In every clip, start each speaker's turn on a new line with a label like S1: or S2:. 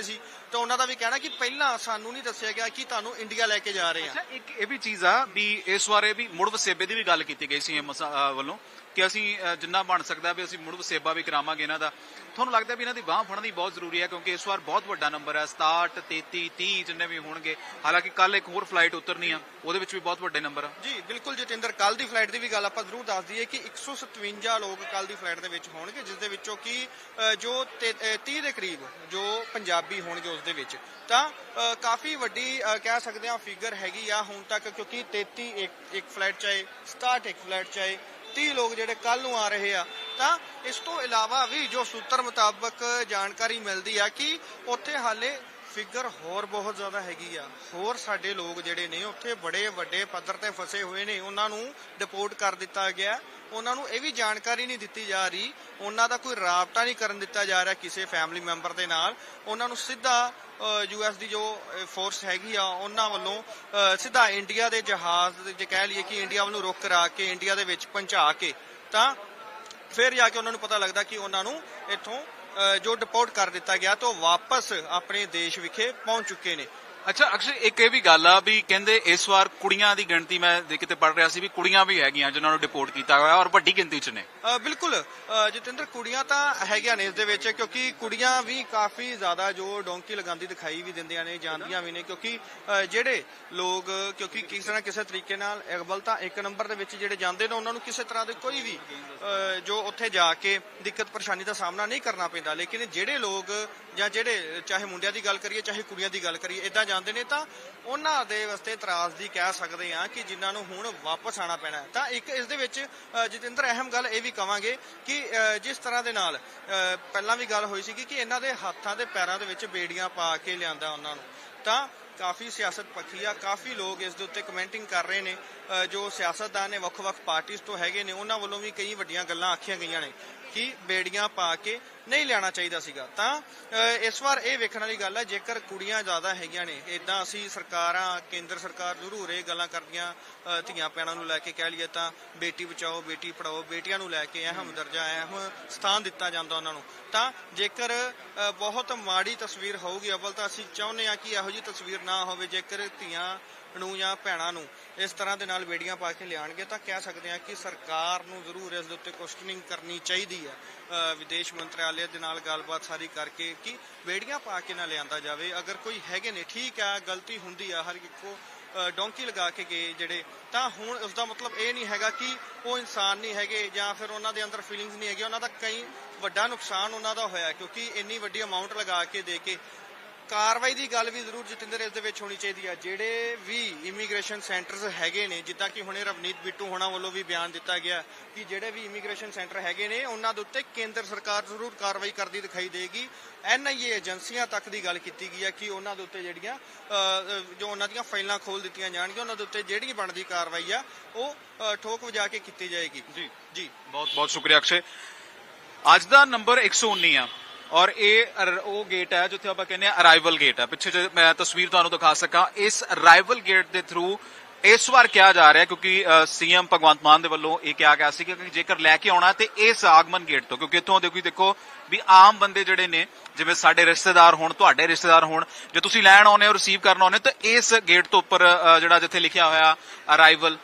S1: ਚੁੱਕੇ ਸੀ, ਤਾਂ ਉਹਨਾਂ ਦਾ ਵੀ ਕਹਿਣਾ ਕਿ ਪਹਿਲਾਂ ਸਾਨੂੰ ਨਹੀਂ ਦੱਸਿਆ ਗਿਆ ਕਿ ਤੁਹਾਨੂੰ ਇੰਡੀਆ ਲੈ ਕੇ ਜਾ ਰਹੇ ਆ।
S2: ਅੱਛਾ, ਇੱਕ ਇਹ ਵੀ ਚੀਜ਼ ਆ ਵੀ ਇਸ ਬਾਰੇ ਵੀ ਮੁੜ ਵਸੇਬੇ ਦੀ ਵੀ ਗੱਲ ਕੀਤੀ ਗਈ ਸੀ ਐਮ ਵੱਲੋਂ ਕਿ ਅਸੀਂ ਜਿੰਨਾ ਬਣ ਸਕਦਾ ਵੀ ਅਸੀਂ ਮੁੜ ਵਸੇਬਾ ਵੀ ਕਰਾਵਾਂਗੇ ਇਹਨਾਂ ਦਾ। ਤੁਹਾਨੂੰ ਲੱਗਦਾ ਵੀ ਇਹਨਾਂ ਦੀ ਬਾਹ ਫੜਨੀ ਬਹੁਤ ਜ਼ਰੂਰੀ ਹੈ, ਕਿਉਂਕਿ ਇਸ ਵਾਰ ਬਹੁਤ ਵੱਡਾ ਨੰਬਰ ਹੈ 67 33 30 ਜਿੰਨੇ ਵੀ ਹੋਣਗੇ। ਹਾਲਾਂਕਿ ਕੱਲ ਇੱਕ ਹੋਰ ਫਲਾਈਟ ਉਤਰਨੀ ਆ, ਉਹਦੇ ਵਿੱਚ ਵੀ ਬਹੁਤ ਵੱਡੇ ਨੰਬਰ ਆ।
S1: ਜੀ, ਬਿਲਕੁਲ ਜਤਿੰਦਰ ਕੱਲ ਦੀ ਫਲਾਈਟ ਦੀ ਵੀ ਗੱਲ ਆਪਾਂ ਜ਼ਰੂਰ ਦੱਸ ਦਈਏ ਕਿ 157 ਲੋਕ ਕੱਲ ਦੀ ਫਲਾਈਟ ਦੇ ਵਿੱਚ ਹੋਣਗੇ, ਜਿਸ ਦੇ ਵਿੱਚੋਂ ਕਿ ਜੋ ਤੇ- 30 ਦੇ ਕਰੀਬ ਜੋ ਪੰਜਾਬੀ ਹੋਣਗੇ ਉਸ ਦੇ ਵਿੱਚ। ਤਾਂ ਕਾਫੀ ਵੱਡੀ ਕਹਿ ਸਕਦੇ ਹਾਂ ਫਿਗਰ ਹੈਗੀ ਆ ਹੁਣ ਤੱਕ, ਕਿਉਂਕਿ 33 ਇੱਕ ਇੱਕ ਫਲਾਈਟ ਚਾਹੇ 67 ਇੱਕ ਫਲਾਈਟ ਚਾਹੇ 30 ਲੋਕ ਜਿਹੜੇ ਕੱਲ ਨੂੰ ਆ ਰਹੇ ਆ, ਤਾਂ ਇਸ ਤੋਂ ਇਲਾਵਾ ਵੀ ਜੋ ਸੂਤਰ ਮੁਤਾਬਕ ਜਾਣਕਾਰੀ ਮਿਲਦੀ ਆ ਕਿ ਉੱਥੇ ਹਾਲੇ ਫਿਗਰ ਹੋਰ ਬਹੁਤ ਜ਼ਿਆਦਾ ਹੈਗੀ ਆ। ਹੋਰ ਸਾਡੇ ਲੋਕ ਜਿਹੜੇ ਨੇ, ਉੱਥੇ ਬੜੇ ਵੱਡੇ ਪੱਧਰ ਤੇ ਫਸੇ ਹੋਏ ਨੇ। ਉਹਨਾਂ ਨੂੰ ਡਿਪੋਰਟ ਕਰ ਦਿੱਤਾ ਗਿਆ। ਉਹਨਾਂ ਨੂੰ ਇਹ ਵੀ ਜਾਣਕਾਰੀ ਨਹੀਂ ਦਿੱਤੀ ਜਾ ਰਹੀ। ਉਹਨਾਂ ਦਾ ਕੋਈ ਰਾਬਤਾ ਨਹੀਂ ਕਰਨ ਦਿੱਤਾ ਜਾ ਰਿਹਾ ਕਿਸੇ ਫੈਮਿਲੀ ਮੈਂਬਰ ਦੇ ਨਾਲ। ਉਹਨਾਂ ਨੂੰ ਸਿੱਧਾ ਯੂਐਸ ਦੀ ਜੋ ਫੋਰਸ ਹੈਗੀ ਆ, ਉਹਨਾਂ ਵੱਲੋਂ ਸਿੱਧਾ ਇੰਡੀਆ ਦੇ ਜਹਾਜ਼ ਦੇ ਜੇ ਕਹਿ ਲਈਏ ਕਿ ਇੰਡੀਆ ਵੱਲੋਂ ਰੁਕ ਕਰਾ ਕੇ ਇੰਡੀਆ ਦੇ ਵਿੱਚ ਪਹੁੰਚਾ ਕੇ, ਤਾਂ ਫਿਰ ਜਾ ਕੇ ਉਹਨਾਂ ਨੂੰ ਪਤਾ ਲੱਗਦਾ ਕਿ ਉਹਨਾਂ ਨੂੰ ਇੱਥੋਂ ਜੋ ਡਿਪੋਰਟ ਕਰ ਦਿੱਤਾ ਗਿਆ ਤਾਂ ਉਹ ਵਾਪਸ ਆਪਣੇ ਦੇਸ਼ ਵਿਖੇ ਪਹੁੰਚ ਚੁੱਕੇ ਨੇ।
S2: ਅੱਛਾ ਅਕਸ਼ਰ ਇੱਕ ਇਹ ਵੀ ਗੱਲ ਆ ਵੀ ਕਹਿੰਦੇ ਇਸ ਵਾਰ ਕੁੜੀਆਂ ਦੀ ਗਿਣਤੀ ਮੈਂ ਦੇ- ਕਿਤੇ ਪੜ ਰਿਹਾ ਸੀ ਵੀ ਕੁੜੀਆਂ ਵੀ ਹੈਗੀਆਂ ਜਿਨ੍ਹਾਂ ਨੂੰ ਡਿਪੋਰਟ ਕੀਤਾ ਹੋਇਆ ਔਰ ਵੱਡੀ ਗਿਣਤੀ 'ਚ ਨੇ।
S1: ਬਿਲਕੁਲ। ਜਤਿੰਦਰ ਕੁੜੀਆਂ ਤਾਂ ਹੈਗੀਆਂ ਨੇ ਇਸ ਦੇ ਵਿੱਚ ਕਿਉਂਕਿ ਕੁੜੀਆਂ ਵੀ ਕਾਫੀ ਜ਼ਿਆਦਾ ਜੋ ਡੋਂਕੀ ਲਗਾਉਂਦੀ ਦਿਖਾਈ ਵੀ ਦਿੰਦੀਆਂ ਨੇ ਜਾਂਦੀਆਂ ਵੀ ਨੇ ਕਿਉਂਕਿ ਜਿਹੜੇ ਲੋਕ ਕਿਉਂਕਿ ਕਿਸੇ ਨਾ ਕਿਸੇ ਤਰੀਕੇ ਨਾਲ ਅਕਬਲ ਇੱਕ ਨੰਬਰ ਦੇ ਵਿੱਚ ਜਿਹੜੇ ਜਾਂਦੇ ਨੇ ਉਹਨਾਂ ਨੂੰ ਕਿਸੇ ਤਰ੍ਹਾਂ ਦੇ ਕੋਈ ਵੀ ਅ, ਜੋ ਉੱਥੇ ਜਾ ਕੇ ਦਿੱਕਤ ਪਰੇਸ਼ਾਨੀ ਦਾ ਸਾਹਮਣਾ ਨਹੀਂ ਕਰਨਾ ਪੈਂਦਾ। ਲੇਕਿਨ ਜਿਹੜੇ ਲੋਕ ਜਾਂ ਜਿਹੜੇ ਚਾਹੇ ਮੁੰਡਿਆਂ ਦੀ ਗੱਲ ਕਰੀਏ ਚਾਹੇ ਕੁੜੀਆਂ ਦੀ ਗੱਲ ਕਰੀਏ ਇਦਾਂ ਜਾਂਦੇ ਨੇ ਤਾਂ ਉਹਨਾਂ ਦੇ ਵਾਸਤੇ ਇਤਰਾਜ਼ ਦੀ ਕਹਿ ਸਕਦੇ ਆ ਕਿ ਜਿਨ੍ਹਾਂ ਨੂੰ ਹੁਣ ਵਾਪਸ ਆਣਾ ਪੈਣਾ ਤਾਂ ਇੱਕ ਇਸ ਦੇ ਵਿੱਚ ਜਤਿੰਦਰ, ਅਹਿਮ ਗੱਲ ਇਹ ਵੀ ਕਵਾਂਗੇ ਕਿ ਜਿਸ ਤਰ੍ਹਾਂ ਦੇ ਨਾਲ ਪਹਿਲਾਂ ਵੀ ਗੱਲ ਹੋਈ ਸੀ ਕਿ ਇਹਨਾਂ ਦੇ ਹੱਥਾਂ ਤੇ ਪੈਰਾਂ ਦੇ ਵਿੱਚ ਬੇੜੀਆਂ ਪਾ ਕੇ ਲਿਆਂਦਾ ਉਹਨਾਂ ਨੂੰ। ਤਾਂ ਕਾਫੀ ਸਿਆਸਤ ਪੱਖੀ ਆ, ਕਾਫੀ ਲੋਕ ਇਸ ਦੇ ਉੱਤੇ ਕਮੈਂਟਿੰਗ ਕਰ ਰਹੇ ਨੇ ਜੋ ਸਿਆਸਤਦਾਨ ਨੇ ਵੱਖ-ਵੱਖ ਪਾਰਟੀਆਂ ਤੋਂ ਹੈਗੇ ਨੇ, ਉਹਨਾਂ ਵੱਲੋਂ ਵੀ ਕਈ ਵੱਡੀਆਂ ਗੱਲਾਂ ਆਖੀਆਂ ਗਈਆਂ ਨੇ। ਕਿ ਬੇੜੀਆਂ ਪਾ ਕੇ ਨਹੀਂ ਲੈਣਾ ਚਾਹੀਦਾ ਸੀਗਾ। ਤਾਂ ਇਸ ਵਾਰ ਇਹ ਵੇਖਣ ਵਾਲੀ ਗੱਲ ਹੈ, ਜੇਕਰ ਕੁੜੀਆਂ ਜ਼ਿਆਦਾ ਹੈਗੀਆਂ ਨੇ ਇਦਾਂ ਅਸੀਂ ਸਰਕਾਰਾਂ, ਕੇਂਦਰ ਸਰਕਾਰ ਜ਼ਰੂਰ ਇਹ ਗੱਲਾਂ ਕਰਦੀਆਂ ਧੀਆਂ ਪੈਣਾ ਨੂੰ ਲੈ ਕੇ ਕਹਿ ਲਈਏ ਤਾਂ ਬੇਟੀ ਬਚਾਓ, ਬੇਟੀ ਪੜਾਓ ਬੇਟੀਆਂ ਨੂੰ ਲੈ ਕੇ ਅਹਿਮ ਦਰਜਾ, ਅਹਿਮ ਸਥਾਨ ਦਿੱਤਾ ਜਾਂਦਾ ਉਹਨਾਂ ਨੂੰ। ਤਾਂ, ਜੇਕਰ ਬਹੁਤ ਮਾੜੀ ਤਸਵੀਰ ਹੋਊਗੀ ਅਵਲ ਤਾਂ ਅਸੀਂ ਚਾਹੁੰਦੇ ਆ ਕਿ ਇਹੋ ਜੀ ਤਸਵੀਰ ਨਾ ਹੋਵੇ, ਜੇਕਰ ਧੀਆਂ ਨੂੰ ਜਾਂ ਭੈਣਾਂ ਨੂੰ ਇਸ ਤਰ੍ਹਾਂ ਦੇ ਨਾਲ ਬੇੜੀਆਂ ਪਾ ਕੇ ਲਿਆਣਗੇ ਤਾਂ ਕਹਿ ਸਕਦੇ ਹਾਂ ਕਿ ਸਰਕਾਰ ਨੂੰ ਜ਼ਰੂਰ ਇਸ ਦੇ ਉੱਤੇ ਕੁਐਸਚਨਿੰਗ ਕਰਨੀ ਚਾਹੀਦੀ ਹੈ। ਵਿਦੇਸ਼ ਮੰਤਰਾਲੇ ਦੇ ਨਾਲ ਗੱਲਬਾਤ ਸਾਰੀ ਕਰਕੇ ਕਿ ਬੇੜੀਆਂ ਪਾ ਕੇ ਨਾ ਲਿਆਂਦਾ ਜਾਵੇ। ਅਗਰ ਕੋਈ ਹੈਗੇ ਨੇ, ਠੀਕ ਆ ਗਲਤੀ ਹੁੰਦੀ ਆ, ਹਰ ਇੱਕੋ ਡੋਂਕੀ ਲਗਾ ਕੇ ਗਏ ਜਿਹੜੇ, ਤਾਂ ਹੁਣ ਉਸ ਦਾ ਮਤਲਬ ਇਹ ਨਹੀਂ ਹੈਗਾ ਕਿ ਉਹ ਇਨਸਾਨ ਨਹੀਂ ਹੈਗੇ ਜਾਂ ਫਿਰ ਉਹਨਾਂ ਦੇ ਅੰਦਰ ਫੀਲਿੰਗਸ ਨਹੀਂ ਹੈਗੇ। ਉਹਨਾਂ ਦਾ ਕਈ ਵੱਡਾ ਨੁਕਸਾਨ ਉਹਨਾਂ ਦਾ ਹੋਇਆ, ਕਿਉਂਕਿ ਇੰਨੀ ਵੱਡੀ ਅਮਾਉਂਟ ਲਗਾ ਕੇ ਦੇ ਕੇ ਕਾਰਵਾਈ ਦੀ ਗੱਲ ਵੀ ਜ਼ਰੂਰ ਜਤਿੰਦਰ ਇਸ ਦੇ ਵਿੱਚ ਹੋਣੀ ਚਾਹੀਦੀ ਆ। ਜਿਹੜੇ ਵੀ ਇਮੀਗ੍ਰੇਸ਼ਨ ਸੈਂਟਰਸ ਹੈਗੇ ਨੇ ਜਿੱਦਾਂ ਕਿ ਹੁਣੇ ਰਵਨੀਤ ਬਿੱਟੂ ਹੋਣਾ ਵੱਲੋਂ ਵੀ ਬਿਆਨ ਦਿੱਤਾ ਗਿਆ ਕਿ ਜਿਹੜੇ ਵੀ ਇਮੀਗ੍ਰੇਸ਼ਨ ਸੈਂਟਰ ਹੈਗੇ ਨੇ ਉਹਨਾਂ ਦੇ ਉੱਤੇ ਕੇਂਦਰ ਸਰਕਾਰ ਜ਼ਰੂਰ ਕਾਰਵਾਈ ਕਰਦੀ ਦਿਖਾਈ ਦੇਗੀ। ਐਨਆਈਏ ਏਜੰਸੀਆਂ ਤੱਕ ਦੀ ਗੱਲ ਕੀਤੀ ਗਈ ਹੈ ਕਿ ਉਹਨਾਂ ਦੇ ਉੱਤੇ ਜਿਹੜੀਆਂ ਜੋ ਉਹਨਾਂ ਦੀਆਂ ਫਾਈਲਾਂ ਖੋਲ ਦਿੱਤੀਆਂ ਜਾਣਗੀਆਂ ਉਹਨਾਂ ਦੇ ਉੱਤੇ ਜਿਹੜੀ ਬਣਦੀ ਕਾਰਵਾਈ ਆ ਉਹ ਠੋਕ ਵਜਾ ਕੇ ਕੀਤੀ ਜਾਏਗੀ।
S2: ਜੀ।
S1: ਜੀ।
S2: ਬਹੁਤ ਬਹੁਤ ਸ਼ੁਕਰੀਆ ਅਕਸ਼ੇ। ਅੱਜ ਦਾ ਨੰਬਰ 119 ਆ। ਔਰ ਇਹ ਉਹ ਗੇਟ ਹੈ ਜਿੱਥੇ ਆਪਾਂ ਕਹਿੰਦੇ ਆ ਅਰਾਈਵਲ ਗੇਟ ਹੈ। ਪਿੱਛੇ ਜੇ ਮੈਂ ਤਸਵੀਰ ਤੁਹਾਨੂੰ ਦਿਖਾ ਸਕਾਂ, ਇਸ ਅਰਾਈਵਲ ਗੇਟ ਦੇ ਥਰੂ ਇਸ ਵਾਰ ਕਿਹਾ ਜਾ ਰਿਹਾ ਕਿਉਂਕਿ ਸੀਐਮ ਭਗਵੰਤ ਮਾਨ ਦੇ ਵੱਲੋਂ ਇਹ ਕਿਹਾ ਗਿਆ ਸੀ ਕਿ ਜੇਕਰ ਲੈ ਕੇ ਆਉਣਾ ਤੇ ਇਸ ਆਗਮਨ ਗੇਟ ਤੋਂ, ਕਿਉਂਕਿ ਇੱਥੋਂ ਦੇਖੋ ਦੇਖੋ ਵੀ ਆਮ ਬੰਦੇ ਜਿਹੜੇ ਨੇ, ਜਿਵੇਂ ਸਾਡੇ ਰਿਸ਼ਤੇਦਾਰ ਹੋਣ, ਤੁਹਾਡੇ ਰਿਸ਼ਤੇਦਾਰ ਹੋਣ, ਜੇ ਤੁਸੀਂ ਲੈਣ ਆਉਨੇ ਹੋ ਰਿਸੀਵ ਕਰਨ ਆਉਨੇ ਤਾਂ ਇਸ ਗੇਟ ਤੋਂ ਉੱਪਰ ਜਿਹੜਾ ਜਿੱਥੇ ਲਿਖਿਆ ਹੋਇਆ ਅਰਾਈਵਲ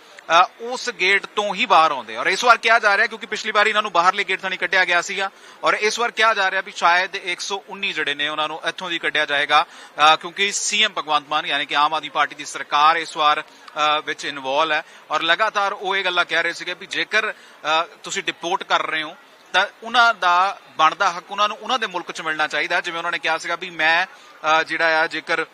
S2: ਉਸ ਗੇਟ ਤੋਂ ਹੀ ਬਾਹਰ ਆਉਂਦੇ ਔਰ ਇਸ ਵਾਰ ਕਿਹਾ ਜਾ ਰਿਹਾ ਕਿਉਂਕਿ ਪਿਛਲੀ ਵਾਰ ਇਹਨਾਂ ਨੂੰ ਬਾਹਰਲੇ ਗੇਟ ਤੋਂ ਨਹੀਂ ਕੱਢਿਆ ਗਿਆ ਸੀਗਾ। ਔਰ ਇਸ ਵਾਰ ਕਿਹਾ ਜਾ ਰਿਹਾ ਵੀ ਸ਼ਾਇਦ 119 ਜਿਹੜੇ ਨੇ ਉਹਨਾਂ ਨੂੰ ਇੱਥੋਂ ਦੀ ਕੱਢਿਆ ਜਾਏਗਾ। ਅ, ਕਿਉਂਕਿ ਸੀਐਮ ਭਗਵੰਤ ਮਾਨ ਯਾਨੀ ਕਿ ਆਮ ਆਦਮੀ ਪਾਰਟੀ ਦੀ ਸਰਕਾਰ ਇਸ ਵਾਰ ਵਿੱਚ ਇਨਵੋਲ ਹੈ। ਔਰ ਲਗਾਤਾਰ ਉਹ ਇਹ ਗੱਲਾਂ ਕਹਿ ਰਹੇ ਸੀਗੇ ਵੀ ਜੇਕਰ ਤੁਸੀਂ ਡਿਪੋਰਟ ਕਰ ਰਹੇ ਹੋ ਤਾਂ ਉਹਨਾਂ ਦਾ ਬਣਦਾ ਹੱਕ ਉਹਨਾਂ ਨੂੰ ਉਹਨਾਂ ਦੇ ਮੁਲਕ 'ਚ ਮਿਲਣਾ ਚਾਹੀਦਾ ਜਿਵੇਂ ਉਹਨਾਂ ਨੇ ਕਿਹਾ ਸੀਗਾ ਵੀ ਮੈਂ ਜਿਹੜਾ ਆ ਜੇਕਰ